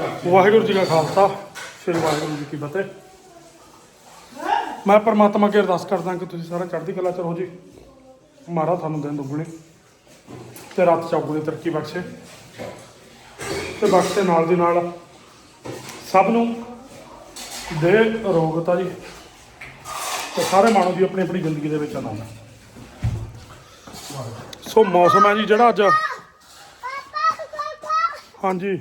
ਵਾਹਿਗੁਰੂ ਜੀ ਕਾ ਖਾਲਸਾ, ਸ੍ਰੀ ਵਾਹਿਗੁਰੂ ਜੀ ਕੀ ਫਤਿਹ। ਮੈਂ ਪਰਮਾਤਮਾ ਅੱਗੇ ਅਰਦਾਸ ਕਰਦਾ ਕਿ ਤੁਸੀਂ ਸਾਰਾ ਚੜ੍ਹਦੀ ਕਲਾ ਚ ਰਹੋ ਜੀ। ਮਾਰਾ ਤੁਹਾਨੂੰ ਦਿਨ ਦੁੱਗਣੇ ਤੇ ਰਾਤ ਚੌਗੁਣੀ ਤਰੱਕੀ ਬਖਸ਼ੇ। ਤੇ ਬਖਸ਼ੇ ਨਾਲ ਦੀ ਨਾਲ ਸਭ ਨੂੰ ਦੇ ਰੋਗਤਾ ਜੀ। ਤੇ ਸਾਰੇ ਮਾਨੋ ਦੀ ਆਪਣੀ ਆਪਣੀ ਜ਼ਿੰਦਗੀ ਦੇ ਵਿੱਚ ਆਨੰਦ। ਸੋ ਮੌਸਮ ਹੈ ਜੀ ਜਿਹੜਾ ਅੱਜ। ਹਾਂਜੀ।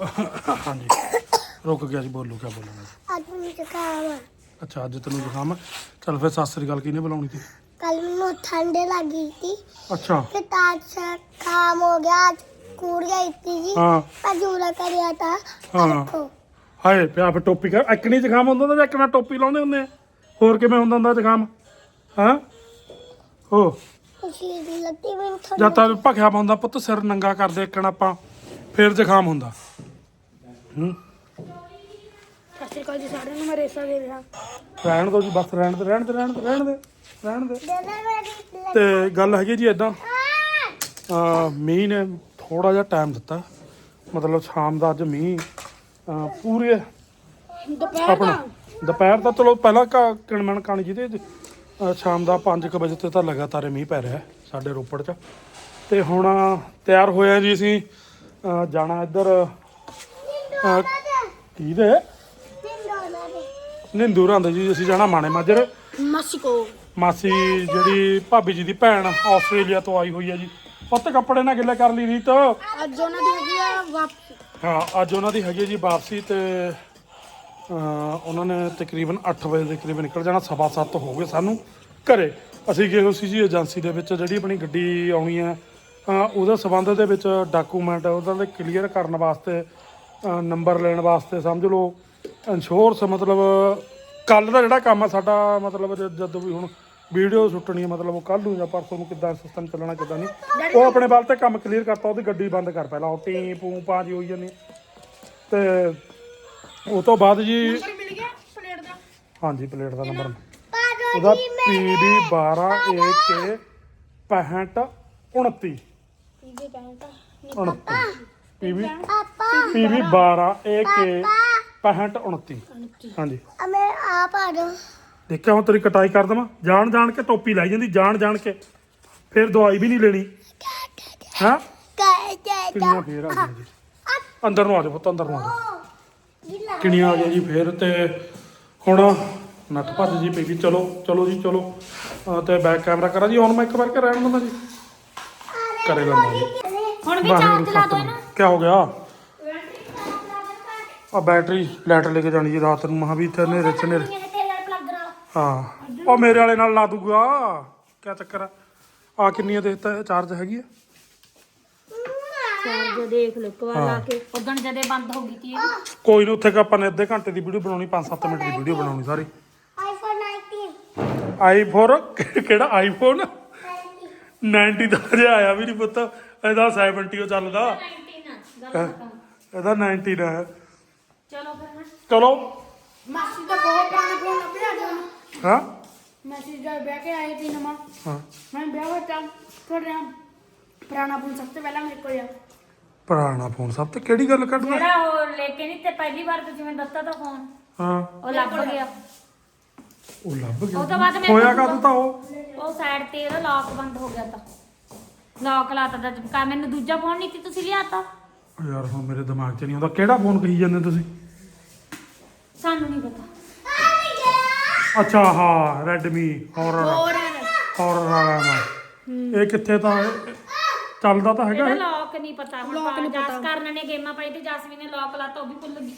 ਹਾਂਜੀ। ਰੁਕ ਗਿਆ ਜੀ ਬੋਲੋ ਕਿਆ ਬੋਲਣਾ ਅੱਜ ਮੈਨੂੰ ਜ਼ੁਕਾਮ ਆ। ਅੱਛਾ ਅੱਜ ਤੈਨੂੰ ਜ਼ੁਕਾਮ ਹੈ ਚੱਲ ਫਿਰ ਸਤਿ ਸ੍ਰੀ ਅਕਾਲ ਕਿਹਨੇ ਬੁਲਾਉਣੀ ਸੀ? ਕੱਲ ਮੈਨੂੰ ਠੰਡ ਲੱਗੀ ਸੀ। ਅੱਛਾ। ਫਿਰ ਤਾਂ ਜ਼ੁਕਾਮ ਹੋ ਗਿਆ ਅੱਜ ਕੂੜ ਗਈ ਸੀ ਜੀ। ਹਾਂ। ਪਜੂਰਾ ਕਰਿਆ ਤਾਂ ਹਾਂ। ਹਾਏ ਪਿਆ ਫਿਰ ਟੋਪੀ ਕਰ। ਇੱਕਣੀ ਜ਼ੁਕਾਮ ਹੁੰਦਾ ਤਾਂ ਜਾਂ ਇੱਕਣਾ ਟੋਪੀ ਲਾਉਂਦੇ ਹੁੰਦੇ ਆ। ਹੋਰ ਕਿਵੇਂ ਹੁੰਦਾ ਹੁੰਦਾ ਜ਼ੁਕਾਮ? ਹਾਂ? ਹੋ। ਖੁਸ਼ੀ ਦੀ ਲੱਗੀ ਮੈਨੂੰ ਜਦ ਠੰਡ ਤਾਂ ਭਖਿਆ ਪਾਉਂਦਾ ਪੁੱਤ ਸਿਰ ਨੰਗਾ ਕਰਦੇ ਇੱਕਣ ਆਪਾਂ ਫਿਰ ਜ਼ੁਕਾਮ ਹੁੰਦਾ। ਹੂੰ। ਸਤਿ ਸ਼੍ਰੀ ਅਕਾਲ ਜੀ ਸਾਰਿਆਂ ਨੂੰ ਮੈਂ ਰੇਸਾ ਦੇ ਰਿਹਾ। ਰਹਿਣ ਦੋ ਜੀ ਬਸ ਰਹਿਣ ਦੇ ਰਹਿਣ ਦੇ ਰਹਿਣ ਦੇ ਰਹਿਣ ਦੇ ਰਹਿਣ ਦੇ। ਤੇ ਗੱਲ ਹੈਗੀ ਜੀ ਇਦਾਂ ਮੀਂਹ ਨੇ ਥੋੜਾ ਜਿਹਾ ਟਾਈਮ ਦਿੱਤਾ। ਮਤਲਬ ਸ਼ਾਮ ਦਾ ਅੱਜ ਮੀਂਹ ਅਹ, ਪੂਰੇ ਦੁਪਹਿਰ ਆਪਣਾ। ਦੁਪਹਿਰ ਦਾ ਚਲੋ ਪਹਿਲਾਂ ਕਾ ਕਿਣਮਣ ਕਾਣੀ ਜਿਹਦੇ ਅਹ, ਸ਼ਾਮ ਦਾ 5 ਕੁ ਵਜੇ ਤੇ ਤਾਂ ਲਗਾਤਾਰ ਹੀ ਮੀਂਹ ਪੈ ਰਿਹਾ ਹੈ ਸਾਡੇ ਰੋਪੜ 'ਚ। ਤੇ ਹੁਣ ਤਿਆਰ ਹੋਇਆ ਜੀ ਅਸੀਂ ਅਹ, ਜਾਣਾ ਇੱਧਰ ਅਹ, ਕਿਹਦੇ? ਨਿੰਦੂਰਾਂ ਦੇ ਜੀ ਅਸੀਂ ਜਾਣਾ ਮਾਣੇ ਮਾਜਰੇ ਮਸਕੋ। ਮਾਸੀ ਜਿਹੜੀ ਭਾਬੀ ਜੀ ਦੀ ਭੈਣ ਆਸਟ੍ਰੇਲੀਆ ਤੋਂ ਆਈ ਹੋਈ ਹੈ ਜੀ। ਪੁੱਤ ਕੱਪੜੇ ਨਾ ਗਿੱਲੇ ਕਰ ਲਈ ਰੀਤ। ਅੱਜ ਉਹਨਾਂ ਦੀ ਹੈਗੀ ਆ ਵਾਪਸ। ਹਾਂ ਅੱਜ ਉਹਨਾਂ ਦੀ ਹੈਗੀ ਜੀ ਵਾਪਸੀ ਤੇ ਉਹਨਾਂ ਨੇ ਤਕਰੀਬਨ 8 ਵਜੇ ਦੇ ਕਰੀਬ ਨਿਕਲ ਜਾਣਾ ਸਵਾ ਸੱਤ ਹੋ ਗਏ ਸਾਨੂੰ ਘਰੇ। ਅਸੀਂ ਗਏ ਹੋ ਸੀ ਜੀ ਏਜੰਸੀ ਦੇ ਵਿੱਚ ਜਿਹੜੀ ਆਪਣੀ ਗੱਡੀ ਆਉਣੀ ਹੈ ਉਹਦੇ ਸਬੰਧ ਦੇ ਵਿੱਚ ਡਾਕੂਮੈਂਟ ਉਹਦਾ ਦੇ ਕਲੀਅਰ ਕਰਨ ਵਾਸਤੇ ਨੰਬਰ ਲੈਣ ਵਾਸਤੇ ਸਮਝ ਲਓ। ਇੰਸ਼ੋਰੈਂਸ ਮਤਲਬ ਕੱਲ ਦਾ ਜਿਹੜਾ ਕੰਮ ਆ ਸਾਡਾ ਮਤਲਬ ਜਦ ਜਦੋਂ ਵੀ ਹੁਣ ਵੀਡੀਓ ਸੁੱਟਣੀ ਹੈ ਮਤਲਬ ਉਹ ਕੱਲ ਨੂੰ ਜਾਂ ਪਰਸੋਂ ਨੂੰ ਕਿੱਦਾਂ ਸਿਸਟਮ ਚੱਲਣਾ ਕਿੱਦਾਂ ਨਹੀਂ। ਉਹ ਆਪਣੇ ਵੱਲ ਤੇ ਕੰਮ ਕਲੀਅਰ ਕਰਤਾ ਉਹਦੀ ਗੱਡੀ ਬੰਦ ਕਰ ਪਹਿਲਾਂ। ਉਹ ਟੀ ਪੂ ਪਾਜੀ ਹੋਈ ਜਾਂਦੀ। ਤੇ ਉਹ ਤੋਂ ਬਾਅਦ ਜੀ ਮਿਲ ਗਿਆ ਪਲੇਟ ਦਾ? ਹਾਂਜੀ ਪਲੇਟ ਦਾ ਨੰਬਰ। ਉਹਦਾ PB 12 AK 65 29 ਜੀ ਕਹਿੰਦਾ 29 ਪਾਪਾ। PB 12 AK 65 29 ਹਾਂਜੀ। ਅਮੇ ਆ ਪਾਦੋ ਦੇਖਿਆ ਹੁਣ ਤੇਰੀ ਕਟਾਈ ਕਰ ਦਵਾਂ। ਜਾਣ ਜਾਣ ਕੇ ਟੋਪੀ ਲਾਈ ਜਾਂਦੀ ਜਾਣ ਜਾਣ ਕੇ। ਫਿਰ ਦਵਾਈ ਵੀ ਨਹੀਂ ਲੈਣੀ। ਹਾਂ? ਕਹਿ ਕਹਿ ਕਿੰਨੀਆਂ ਫੇਰ ਆ ਗਈਆਂ ਜੀ। ਅੰਦਰ ਨੂੰ ਆ ਜਾਓ ਪੁੱਤ ਅੰਦਰ ਨੂੰ ਆ ਜਾਓ। ਗਿਲਾ ਆ ਗਈਆਂ ਜੀ ਫੇਰ ਤੇ ਹੁਣ ਨੱਠ ਭੱਜ ਜੀ ਪਈ ਵੀ ਚਲੋ ਚਲੋ ਜੀ ਚਲੋ। ਅਹ ਤੇ ਬੈਕ ਕੈਮਰਾ ਕਰਾਂ ਜੀ ਹੁਣ ਮੈਂ ਇੱਕ ਵਾਰ ਕੇ ਰਹਿਣ ਦਿੰਦਾ ਜੀ। ਕਰੇ ਲੈਂਦਾ ਜੀ। ਹੁਣ ਵੀ ਚਾਰਜ ਲਾ ਦੋ। ਇਹਨੂੰ। ਕਿਆ ਹੋ ਗਿਆ? ਆ ਬੈਟਰੀ ਲਾਈਟ ਲੈ ਕੇ ਜਾਣੀ ਜੀ ਰਾਤ ਨੂੰ। ਮਹਾ ਵੀ ਇੱਥੇ ਹਨੇਰੇ ਚ ਹਨੇਰੇ। ਹਾਂ। ਉਹ ਮੇਰੇ ਵਾਲੇ ਨਾਲ ਲਾ ਦੂਗਾ। ਕਿਆ ਚੱਕਰ ਆ? ਆ ਕਿੰਨੀਆਂ ਦੇਤਾ? ਚਾਰਜ ਹੈਗੀ ਆ? ਚਾਰਜ ਦੇਖ ਲਓ ਇੱਕ ਵਾਰ ਲਾ ਕੇ। ਉਦੋਂ ਜਦੇ ਬੰਦ ਹੋ ਗਈ ਤੀ ਇਹ ਕੋਈ ਨਹੀਂ ਉੱਥੇ ਕਿ ਆਪਾਂ ਨੇ ਅੱਧੇ ਘੰਟੇ ਦੀ ਵੀਡੀਓ ਬਣਾਉਣੀ 5-7 ਮਿੰਟ ਦੀ ਵੀਡੀਓ ਬਣਾਉਣੀ ਸਾਰੀ। ਆਈਫੋਨ 19 ਆਈਫੋਨ ਕਿਹੜਾ ਆਈਫੋਨ 90 ਦਾ ਹਜੇ ਆਇਆ ਵੀ ਨਹੀਂ ਪੁੱਤ। ਇਹਦਾ 70 ਉਹ ਚੱਲਦਾ। 19 ਗੱਲ ਇਹਦਾ 90 ਦਾ ਹੈ। ਚਲੋ ਫਿਰ ਨਾ ਚਲੋ। ਮਾਸੀ ਦਾ ਬਹੁਤ ਪੁਰਾਣਾ ਫੋਨ ਲੱਭਿਆ ਜਾਨੂੰ ਹਾਂ? ਮਾਸੀ ਜਦ ਬਹਿ ਕੇ ਆਏ ਤੀ ਨਮਾ ਹਾਂ। ਮੈਂ ਵਿਆਹ ਹੋਇਆ ਤੁਹਾਡੇ ਨਾਲ ਪੁਰਾਣਾ ਫੋਨ ਸਭ ਤੋਂ ਪਹਿਲਾਂ ਮੇਰੇ ਕੋਲ ਆ। ਪੁਰਾਣਾ ਫੋਨ ਸਭ ਤੇ ਕਿਹੜੀ ਗੱਲ ਕੱਢਦਾ ਜਿਹੜਾ ਉਹ ਲੈ ਕੇ ਨਹੀਂ ਤੇ ਪਹਿਲੀ ਵਾਰ ਤੁਸੀਂ ਮੈਨੂੰ ਦਿੱਤਾ ਤਾਂ ਫੋਨ ਹਾਂ। ਉਹ ਲੱਭ ਗਿਆ। ਉਹ ਲੱਭ ਉਹ ਤੋਂ ਗਿਆ ਬਾਅਦ ਮੈਂ ਹੋਇਆ ਕਦ ਤਾਂ ਉਹ? ਉਹ ਸਾਈਡ ਤੇ ਉਹਦਾ ਲੌਕ ਬੰਦ ਹੋ ਗਿਆ ਤਾਂ। ਲੌਕ ਲਾਤਾ ਤਾਂ ਕਾ ਮੈਨੂੰ ਦੂਜਾ ਫੋਨ ਨਹੀਂ ਤੀ ਤੁਸੀਂ ਲਿਆਤਾ। ਯਾਰ ਹੁਣ ਮੇਰੇ ਦਿਮਾਗ 'ਚ ਨਹੀਂ ਆਉਂਦਾ ਕਿਹੜਾ ਫੋਨ ਕਹੀ ਜਾਂਦੇ ਤੁਸੀਂ? ਸਾਨੂੰ ਨਹੀਂ ਪਤਾ। ਅੱਛਾ ਹਾਂ ਰੈਡਮੀ ਹੌਰਰ ਹੌਰਰ ਵਾਲਾ। ਨਾ। ਇਹ ਕਿੱਥੇ ਤਾਂ ਚੱਲਦਾ ਤਾਂ ਹੈਗਾ ਇਹਦਾ ਇਹ। ਲੌਕ ਨਹੀਂ ਪਤਾ ਹੁਣ ਜਾਸ ਕਰਨ ਨੇ ਗੇਮਾਂ ਪਾਈ ਤੇ ਜਾਸਮੀਨ ਨੇ ਲੌਕ ਲਾਤਾ ਉਹ ਵੀ ਭੁੱਲ ਗਈ।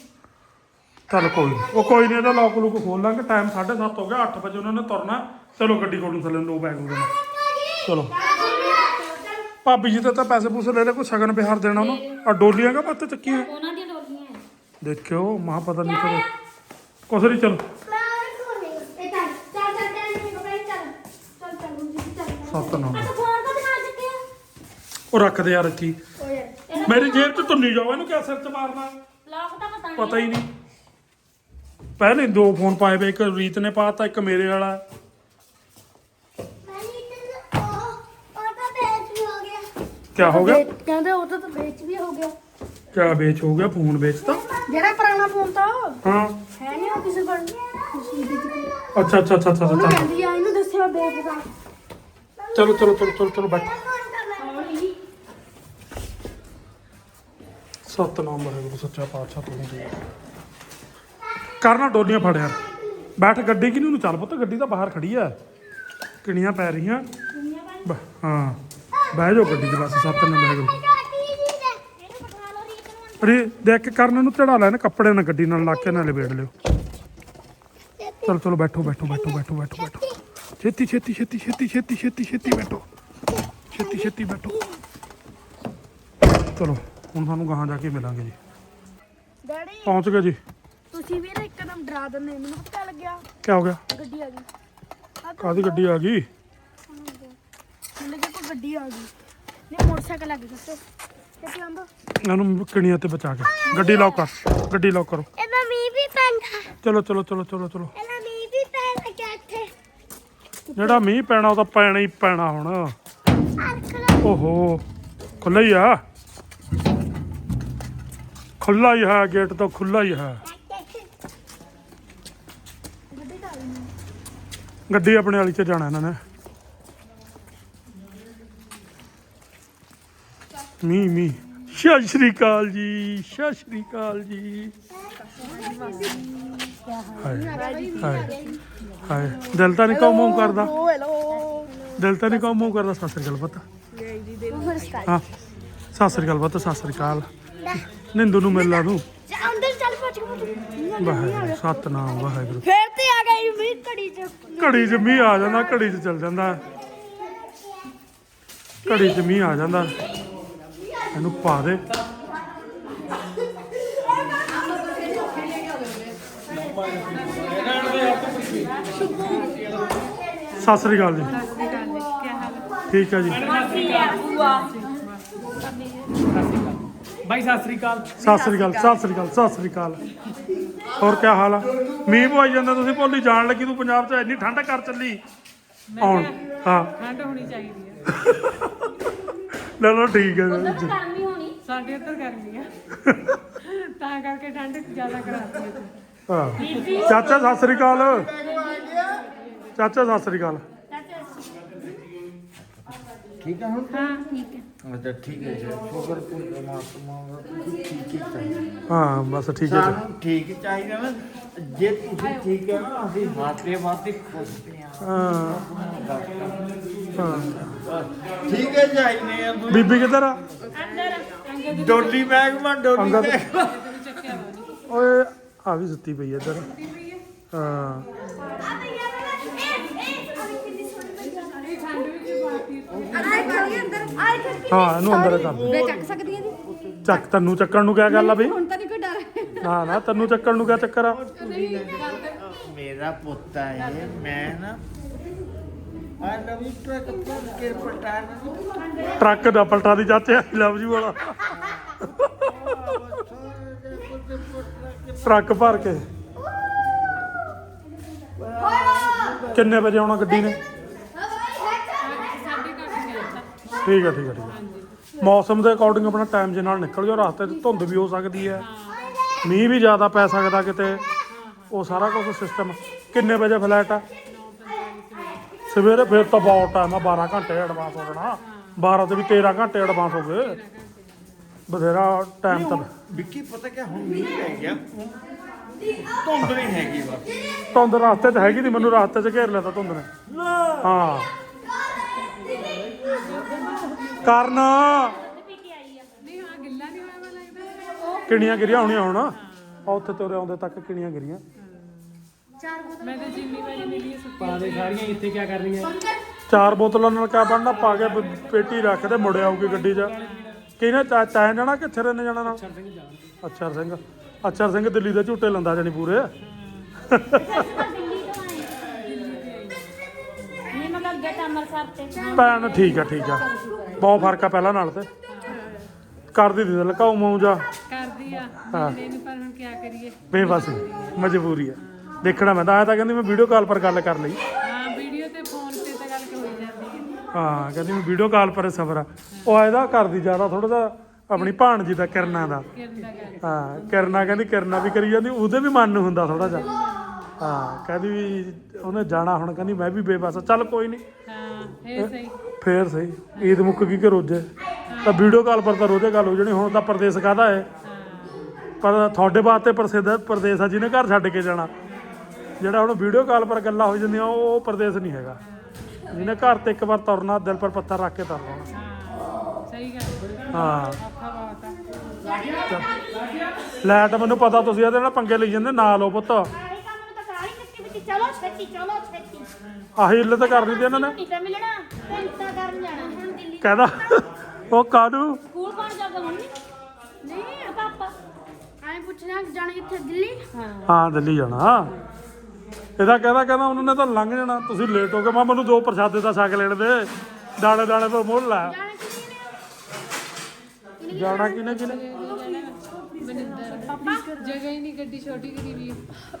ਚੱਲ ਕੋਈ ਨੀ। ਉਹ ਕੋਈ ਨਹੀਂ ਇਹਦਾ ਲੋਕ ਲੁਕ ਖੋਲ ਲਾਂਗੇ ਟਾਈਮ 7:30 ਹੋ ਗਿਆ 8 ਵਜੇ ਉਹਨਾਂ ਨੇ ਤੁਰਨਾ ਚਲੋ ਗੱਡੀ ਕੋਲ ਨੂੰ ਥੱਲੇ ਲੋ ਬੈਗ ਹੋ ਗਿਆ ਚਲੋ। ਭਾਬੀ ਜੀ ਤੇ ਤਾਂ ਪੈਸੇ ਪੂਸੇ ਲੈ ਲੈ ਕੋਈ ਸ਼ਗਨ ਬਿਹਾਰ ਦੇਣਾ ਉਹਨੂੰ। ਆ ਡੋਲੀਆਂ ਕਾ ਪੱਤੇ ਚੱਕੀਆਂ। ਉਹਨਾਂ ਦੀਆਂ ਡੋਲੀਆਂ ਹੈ ਦੇਖਿਓ ਮਾਂ ਪਤਾ ਨਹੀਂ ਫਿਰ ਕੁਛ ਨਹੀਂ ਚਲੋ। ਸਤਨਾਮ ਅੱਛਾ ਫੋਨ ਕਦ ਨਾਲ ਚੱਕਿਆ ਉਹ ਰੱਖਦੇ ਯਾਰ ਇੱਥੇ ਹੀ। ਮੇਰੀ ਜੇਬ 'ਚ ਤੁੰਨੀ ਜਾਓ ਇਹਨੂੰ ਕਿਆ ਸਿਰ 'ਚ ਮਾਰਨਾ? ਲੌਕ ਤਾਂ ਪਤਾ ਨਹੀਂ ਪਤਾ ਹੀ ਨਹੀਂ ਪਹਿਲੇ ਦੋ ਫੋਨ ਪਾਏ ਵੇ ਇੱਕ ਰੀਤ ਨੇ ਪਾਤਾ ਇੱਕ ਮੇਰੇ ਵਾਲਾ। ਕਿਆ ਹੋ ਗਿਆ? ਕਹਿੰਦੇ ਉਹ ਤਾਂ ਵੇਚ ਵੀ ਹੋ ਗਿਆ। ਕਿਆ ਵੇਚ ਹੋ ਗਿਆ ਫੋਨ ਵੇਚਤਾ ਜਿਹੜਾ ਪੁਰਾਣਾ ਫੋਨ ਤਾਂ ਹਾਂ। ਹੈ ਨਹੀਂ ਉਹ ਕਿਸੇ ਕੋਲ। ਦੇ ਦਿੱਤੀ ਅੱਛਾ ਅੱਛਾ ਅੱਛਾ ਅੱਛਾ। ਉਹਨੂੰ ਅੱਛਾ ਕਹਿੰਦੀ ਆ ਇਹਨੂੰ ਦੱਸਿਆ ਬੇਫਜ਼ਾ ਚਲੋ ਚਲੋ ਚਲੋ ਚਲੋ ਚਲੋ ਬੈਠ। ਸਤਨਾਮ ਵਾਹਿਗੁਰੂ ਸੱਚਾ ਪਾਤਸ਼ਾਹ ਤੂੰ ਦੇ ਕਰਨਾ ਡੋਲੀਆਂ ਫੜਿਆ। ਬੈਠ ਗੱਡੀ ਕਿਨੂੰ ਨੂੰ ਚੱਲ ਪੁੱਤ? ਗੱਡੀ ਤਾਂ ਬਾਹਰ ਖੜੀ ਆ। ਕਿਣੀਆਂ ਪੈ ਰਹੀਆਂ? ਬ- ਹਾਂ। ਬਹਿ ਜਾਓ ਗੱਡੀ 'ਚ ਬਸ ਸਤਨਾਮ ਵਾਹਿਗੁਰੂ ਅਰੇ ਦੇਖ ਕੇ ਕਰਨ ਨੂੰ ਚੜਾ ਲੈਣ ਕੱਪੜੇ ਨਾਲ ਗੱਡੀ ਨਾਲ ਲਾ ਕੇ ਨਾਲ ਲਪੇੜ ਲਿਓ। ਚਲੋ ਚਲੋ ਬੈਠੋ ਬੈਠੋ ਬੈਠੋ ਬੈਠੋ ਬੈਠੋ ਬੈਠੋ। ਛੇਤੀ ਛੇਤੀ ਛੇਤੀ ਛੇਤੀ ਛੇਤੀ ਛੇਤੀ ਛੇਤੀ ਬੈਠੋ। ਛੇਤੀ ਛੇਤੀ ਬੈਠੋ। ਚਲੋ ਹੁਣ ਸਾਨੂੰ ਗਾਹਾਂ ਜਾ ਕੇ ਮਿਲਾਂਗੇ ਜੀ। ਡੈਡੀ ਪਹੁੰਚ ਗਏ ਜੀ। ਤੁਸੀਂ ਵੀ ਨਾ ਇੱਕਦਮ ਡਰਾ ਦਿੰਦੇ ਮੈਨੂੰ ਪਤਾ ਲੱਗਿਆ। ਕੀ ਹੋ ਗਿਆ? ਗੱਡੀ ਆ ਗਈ। ਕਾਦੀ ਗੱਡੀ ਆ ਗਈ? ਗੱਡੀ ਆ ਗਈ। ਨਹੀਂ ਮੋਟਰਸਾਈਕਲ ਗਈ ਸੱਚੋ ਕਿੱਥੇ ਆਂਦਾ ਇਹਨੂੰ ਕਿਣੀਆਂ ਤੇ ਬਚਾ ਕੇ। ਗੱਡੀ ਲੌਕ ਕਰ ਗੱਡੀ ਲੌਕ ਕਰੋ। ਇਹਦਾ ਮੀਂਹ ਵੀ ਪੈਂਦਾ। ਚਲੋ ਚਲੋ ਚਲੋ ਚਲੋ ਚਲੋ। ਇਹਦਾ ਮੀਂਹ ਵੀ ਪੈਣ ਲੱਗਿਆ ਇੱਥੇ? ਜਿਹੜਾ ਮੀਂਹ ਪੈਣਾ ਉਹ ਤਾਂ ਪੈਣਾ ਹੀ ਪੈਣਾ ਹੁਣ। ਓਹੋ ਖੁੱਲਾ ਹੀ ਆ। ਖੁੱਲਾ ਹੀ ਹੈ ਗੇਟ ਤਾਂ ਖੁੱਲਾ ਹੀ ਹੈ। ਗੱਡੀ ਆਪਣੇ ਵਾਲੀ 'ਚ ਜਾਣਾ ਇਹਨਾਂ ਨੇ। ਮੀ ਮੀ। ਸਤਿ ਸ਼੍ਰੀ ਅਕਾਲ ਜੀ ਸਤਿ ਸ਼੍ਰੀ ਅਕਾਲ ਜੀ। ਹਾਏ ਹਾਏ ਹਾਏ। ਦਿਲ ਤਾਂ ਨਹੀਂ ਕੋ ਮੂੰਹ ਕਰਦਾ। ਦਿਲ ਤਾਂ ਨਹੀਂ ਕੋ ਮੂੰਹ ਕਰਦਾ ਸਤਿ ਸ਼੍ਰੀ ਅਕਾਲ ਪੁੱਤ। ਹਾਂ ਸਤਿ ਸ਼੍ਰੀ ਅਕਾਲ ਪੁੱਤ ਸਤਿ ਸ਼੍ਰੀ ਅਕਾਲ। ਨਿੰਦੂ ਨੂੰ ਮਿਲ ਲਾ ਤੂੰ। ਅੰਦਰ ਚੱਲ ਪੱਜ ਕੇ ਵਾਹਿਗੁਰੂ ਸਤਨਾਮ ਵਾਹਿਗੁਰੂ। ਫੇਰ ਤੇ ਆ ਗਈ ਮੀਂਹ ਘੜੀ ਚ। ਘੜੀ 'ਚ ਮੀਂਹ ਆ ਜਾਂਦਾ ਘੜੀ 'ਚ ਚੱਲ ਜਾਂਦਾ। ਘੜੀ 'ਚ ਮੀਂਹ ਆ ਜਾਂਦਾ। ਇਹਨੂੰ ਪਾ ਦੇ। ਸਤਿ ਸ੍ਰੀ ਅਕਾਲ ਜੀ। ਠੀਕ ਹੈ ਜੀ। ਬਾਈ ਸਤਿ ਸ੍ਰੀ ਅਕਾਲ। ਸਤਿ ਸ੍ਰੀ ਅਕਾਲ ਸਤਿ ਸ੍ਰੀ ਅਕਾਲ ਸਤਿ ਸ੍ਰੀ ਅਕਾਲ। ਹੋਰ ਕੀ ਹਾਲ ਆ? ਮੀਂਹ ਪਵਾਈ ਜਾਂਦਾ ਤੁਸੀਂ ਭੋਲੀ ਜਾਣ ਲੱਗੀ ਤੂੰ ਪੰਜਾਬ 'ਚ ਇੰਨੀ ਠੰਡ ਕਰ ਚੱਲੀ। ਆਉਣ ਹਾਂ। ਠੰਡ ਹੋਣੀ ਚਾਹੀਦੀ ਹੈ ਲੈ ਲਓ ਠੀਕ ਹੈ ਉਧਰ ਤਾਂ ਗਰਮੀ ਹੋਣੀ। ਸਾਡੇ ਇੱਧਰ ਗਰਮੀ ਆ। ਤਾਂ ਕਰਕੇ ਠੰਡ ਜ਼ਿਆਦਾ ਕਰਾਤੀ ਇੱਥੇ ਹਾਂ। ਚਾਚਾ ਸਤਿ ਸ੍ਰੀ ਅਕਾਲ। ਚਾਚਾ ਸਤਿ ਸ੍ਰੀ ਅਕਾਲ। ਠੀਕ ਹੈ ਹੁਣ? ਹਾਂ ਠੀਕ ਹੈ ਅੱਛਾ ਠੀਕ ਹੈ ਜੀ। ਸ਼ੁਕਰ ਪਰਮਾਤਮਾ ਦਾ ਤੁਸੀਂ ਠੀਕ ਹੀ ਚਾਹੀਦਾ ਹਾਂ ਬਸ ਠੀਕ ਹੈ ਜੀ। ਸਾਨੂੰ ਠੀਕ ਚਾਹੀਦਾ ਨਾ। ਜੇ ਤੁਸੀਂ ਠੀਕ ਹੈ ਨਾ ਅਸੀਂ ਵਾਤੇ ਵਾਤੇ ਖੁਸ਼ ਹਾਂ ਹਾਂ ਹਾਂ ਠੀਕ ਹੈ ਚਾਹੀਦੇ ਆ ਤੁਸੀਂ ਬੀਬੀ ਕਿੱਧਰ ਆ? ਅੰਦਰ ਡੋਲੀ ਮਹਿਕਮਾ ਡੋਲੀ ਅੰਗਦ। ਮਹਿਕਮਾ। ਓਏ ਆ ਵੀ ਸੁੱਤੀ ਪਈ ਹੈ ਇੱਧਰ। ਹਾਂ। ਹਾਂ ਇਹਨੂੰ ਅੰਦਰ ਕਰ ਦੇ। ਮੈਂ ਚੱਕ ਸਕਦੀ ਹਾਂ ਜੀ। ਚੱਕ ਤੈਨੂੰ ਚੱਕਣ ਨੂੰ ਕਿਆ ਗੱਲ ਆ ਬਈ? ਹੁਣ ਤਾਂ ਨਹੀਂ ਕੋਈ ਡਰ। ਨਾ ਨਾ ਤੈਨੂੰ ਚੱਕਣ ਨੂੰ ਕਿਆ ਚੱਕਰ ਆ? ਮੇਰਾ ਪੁੱਤ ਹੈ ਮੈਂ ਨਾ ਆ ਨਵੀਂ ਟਰੱਕ ਕੇ ਪਟਾਨ ਟਰੱਕ ਦਾ ਪਲਟਾ ਦੀ ਚਾਚੇ ਆਈ ਲਵ ਯੂ ਵਾਲਾ। ਟਰੱਕ ਭਰ ਕੇ। ਕਿੰਨੇ ਵਜੇ ਆਉਣਾ ਗੱਡੀ ਨੇ? ਠੀਕ ਹੈ ਠੀਕ ਹੈ ਠੀਕ ਹੈ ਮੌਸਮ ਦੇ ਅਕੋਰਡਿੰਗ ਆਪਣਾ ਟਾਈਮ ਦੇ ਨਾਲ ਨਿਕਲ ਜਾਓ, ਰਸਤੇ 'ਚ ਧੁੰਦ ਵੀ ਹੋ ਸਕਦੀ ਹੈ। ਮੀਂਹ ਵੀ ਜ਼ਿਆਦਾ ਪੈ ਸਕਦਾ ਕਿਤੇ। ਉਹ ਸਾਰਾ ਕੁਝ ਸਿਸਟਮ ਕਿੰਨੇ ਵਜੇ ਫਲਾਈਟ ਆ? ਸਵੇਰੇ ਫਿਰ ਤਾਂ ਬਹੁਤ ਟਾਈਮ ਆ 12 ਘੰਟੇ ਐਡਵਾਂਸ ਹੋ ਜਾਣਾ। 12 ਤੇ ਵੀ 13 ਘੰਟੇ ਐਡਵਾਂਸ ਹੋ ਗਏ। ਬਥੇਰਾ ਟਾਈਮ ਤਾਂ ਵਿੱਕੀ ਪਤਾ ਕਿ ਹੁਣ ਮੀਂਹ ਪੈ ਗਿਆ। ਧੁੰਦ ਨਹੀਂ ਹੈਗੀ ਬਸ। ਧੁੰਦ ਰਸਤੇ 'ਚ ਹੈਗੀ ਨਹੀਂ ਮੈਨੂੰ ਰਸਤੇ 'ਚ ਘੇਰ ਤਾਂ ਧੁੰਦ ਨੇ। ਹਾਂ। ਕਰਨ। ਕਿਣੀਆਂ ਗਿਰੀਆਂ ਹੋਣੀਆਂ ਹੁਣ? ਆ ਉੱਥੇ ਤੋਰੇ ਆਉਂਦੇ ਤੱਕ ਕਿਣੀਆਂ ਗਿਰੀਆਂ? ਮੈਂ ਤੇ ਜਿੰਨੀ ਵਾਰੀ ਮਿਲੀ ਸੁੱਤੀ ਦੇ ਸਾਰੀਆਂ ਇੱਥੇ ਕੀ ਕਰ ਰਹੀਆਂ ਚਾਰ ਬੋਤਲਾਂ ਨਾਲ ਕਿਆ ਬਣਨਾ? ਪਾ ਕੇ ਪ- ਪੇਟੀ ਰੱਖ ਦੇ ਮੁੜ ਆਊਗੀ ਗੱਡੀ 'ਚ। ਕਿਹਨੇ ਚਾ ਚਾਹ ਜਾਣਾ? ਕਿ ਛਰੇ ਨੇ ਜਾਣਾ ਨਾਲ? ਅਛਰ ਸਿੰਘ ਅਛਰ ਸਿੰਘ। ਦਿੱਲੀ ਦੇ ਝੂਟੇ ਲੰਦਾ ਜਾਣੀ ਪੂਰੇ। ਨਹੀਂ ਮਤਲਬ ਅੱਗੇ ਤਾਂ ਅੰਮ੍ਰਿਤਸਰ ਤੇ। ਭੈਣ ਠੀਕ ਆ ਠੀਕ ਆ। ਬਹੁਤ ਫ਼ਰਕ ਆ ਪਹਿਲਾਂ ਨਾਲ ਤੇ। ਕਰਦੀ ਦੀ ਲਕਾਉ ਮੂੰਹ ਜਾ। ਕਰਦੀ ਆ। ਹਾਂ। ਮਿਲਦੇ ਨੂੰ ਪਰ ਹੁਣ ਕੀ ਕਰੀਏ? ਬੇਬਸ ਮਜਬੂਰੀ ਆ। ਦੇਖਣਾ ਮੈਂ ਤਾਂ। ਆਇਆ ਤਾਂ ਕਹਿੰਦੀ ਮੈਂ ਵੀਡੀਓ ਕਾਲ ਪਰ ਗੱਲ ਕਰ ਲਈ। ਹਾਂ ਵੀਡੀਓ ਤੇ ਫੋਨ ਤੇ ਤਾਂ ਗੱਲ ਹੋਈ ਜਾਂਦੀ ਹੈ। ਹਾਂ ਕਹਿੰਦੀ ਮੈਂ ਵੀਡੀਓ ਕਾਲ ਪਰ ਸਬਰ ਆ। ਉਹ ਇਹਦਾ ਕਰਦੀ ਜ਼ਿਆਦਾ ਥੋੜਾ ਜਿਹਾ ਆਪਣੀ ਭਾਣਜੀ ਦਾ ਕਿਰਨਾ ਦਾ। ਕਿਰਨ ਦਾ। ਗੱਲ ਹਾਂ ਕਿਰਨਾ ਕਹਿੰਦੀ ਕਿਰਨਾ ਵੀ ਕਰੀ ਜਾਂਦੀ ਉਹਦੇ ਵੀ ਮਨ ਨੂੰ ਹੁੰਦਾ ਥੋੜਾ ਜਿਹਾ। ਹਾਂ ਕਹਿੰਦੀ ਵੀ ਉਹਨੇ ਜਾਣਾ ਹੁਣ ਕਹਿੰਦੀ ਮੈਂ ਵੀ ਬੇਬਸ। ਚੱਲ ਕੋਈ ਨਹੀਂ। ਹਾਂ ਇਹ ਸਹੀ। ਫੇਰ ਸਹੀ। ਈਦ ਮੁੱਕ ਗਈ ਕਿ ਰੋਜੇ? ਤਾਂ ਵੀਡੀਓ ਕਾਲ ਪਰ ਤਾਂ ਰੋਜੇ ਗੱਲ ਹੋ ਜਣੀ ਹੁਣ ਤਾਂ ਪਰਦੇਸ ਕਾਹਦਾ ਹੈ? ਪਰ ਤੁਹਾਡੇ ਵਾਸਤੇ ਪ੍ਰਸਿੱਧ ਪਰਦੇਸ ਆ ਜਿਹਨੇ ਘਰ ਛੱਡ ਕੇ ਜਾਣਾ। ਜਿਹੜਾ ਹੁਣ ਵੀਡੀਓ ਕਾਲ ਪਰ ਗੱਲਾਂ ਹੋ ਜਾਂਦੀਆਂ ਉਹ ਪਰਦੇਸ ਨਹੀਂ ਹੈਗਾ। ਜਿਹਨੇ ਘਰ ਤੇ ਇੱਕ ਵਾਰ ਤੁਰਨਾ ਦਿਲ ਪਰ ਪੱਥਰ ਰੱਖ ਕੇ ਤੁਰਨਾ ਹਾਂ ਸਹੀ ਗੱਲ ਹਾਂ। ਔਖਾ ਆ ਮੈਨੂੰ ਪਤਾ ਤੁਸੀਂ ਇਹਦੇ ਨਾਲ ਪੰਗੇ ਲਈ ਜਾਂਦੇ ਨਾ ਲਓ ਪੁੱਤ। ਆਹੀ ਕੰਮ ਨੂੰ ਤਾਂ ਕਰਾ ਹੀ ਦਿੱਤੀ ਵੀ ਚਲੋ ਛੇਤੀ ਚਲੋ ਛੇਤੀ। ਆਹੀ ਇੱਲ ਤਾਂ ਕਰਨੀ ਤੇ ਇਹਨਾਂ ਨੇ। ਨਹੀਂ ਤਾਂ ਮਿਲਣਾ ਘੰਟਾ ਕਰਨ ਜਾਣਾ। ਹੁਣ ਦਿੱਲੀ ਕਹਿੰਦਾ ਉਹ ਕਾਹਨੂੰ? ਸਕੂਲ ਕੌਣ ਜਾਊਗਾ ਮੰਮੀ? ਨਹੀਂ ਪਾਪਾ। ਆਏ ਪੁੱਛਣਾ ਜਾਣਾ ਕਿੱਥੇ ਦਿੱਲੀ? ਹਾਂ ਦਿੱਲੀ ਜਾਣਾ। ਇਹਦਾ ਕਹਿੰਦਾ ਕਹਿੰਦਾ ਉਹਨਾਂ ਨੇ ਤਾਂ ਲੰਘ ਜਾਣਾ ਤੁਸੀਂ ਲੇਟ ਹੋ ਗਏ। ਮੈਂ ਮੈਨੂੰ ਦੋ ਪ੍ਰਸ਼ਾਦੇ ਦਾ ਛਕ ਲੈਣ ਦੇ। ਦਾਣੇ ਦਾਣੇ ਪਰ ਮੋੜ ਲੈ। ਜਾਣਾ ਕਿਨੇ ਕਿਨੇ ਜਗ੍ਹਾ ਹੀ ਨਹੀਂ ਗੱਡੀ ਛੋਟੀ ਕਰੀ ਵੀ ਆ।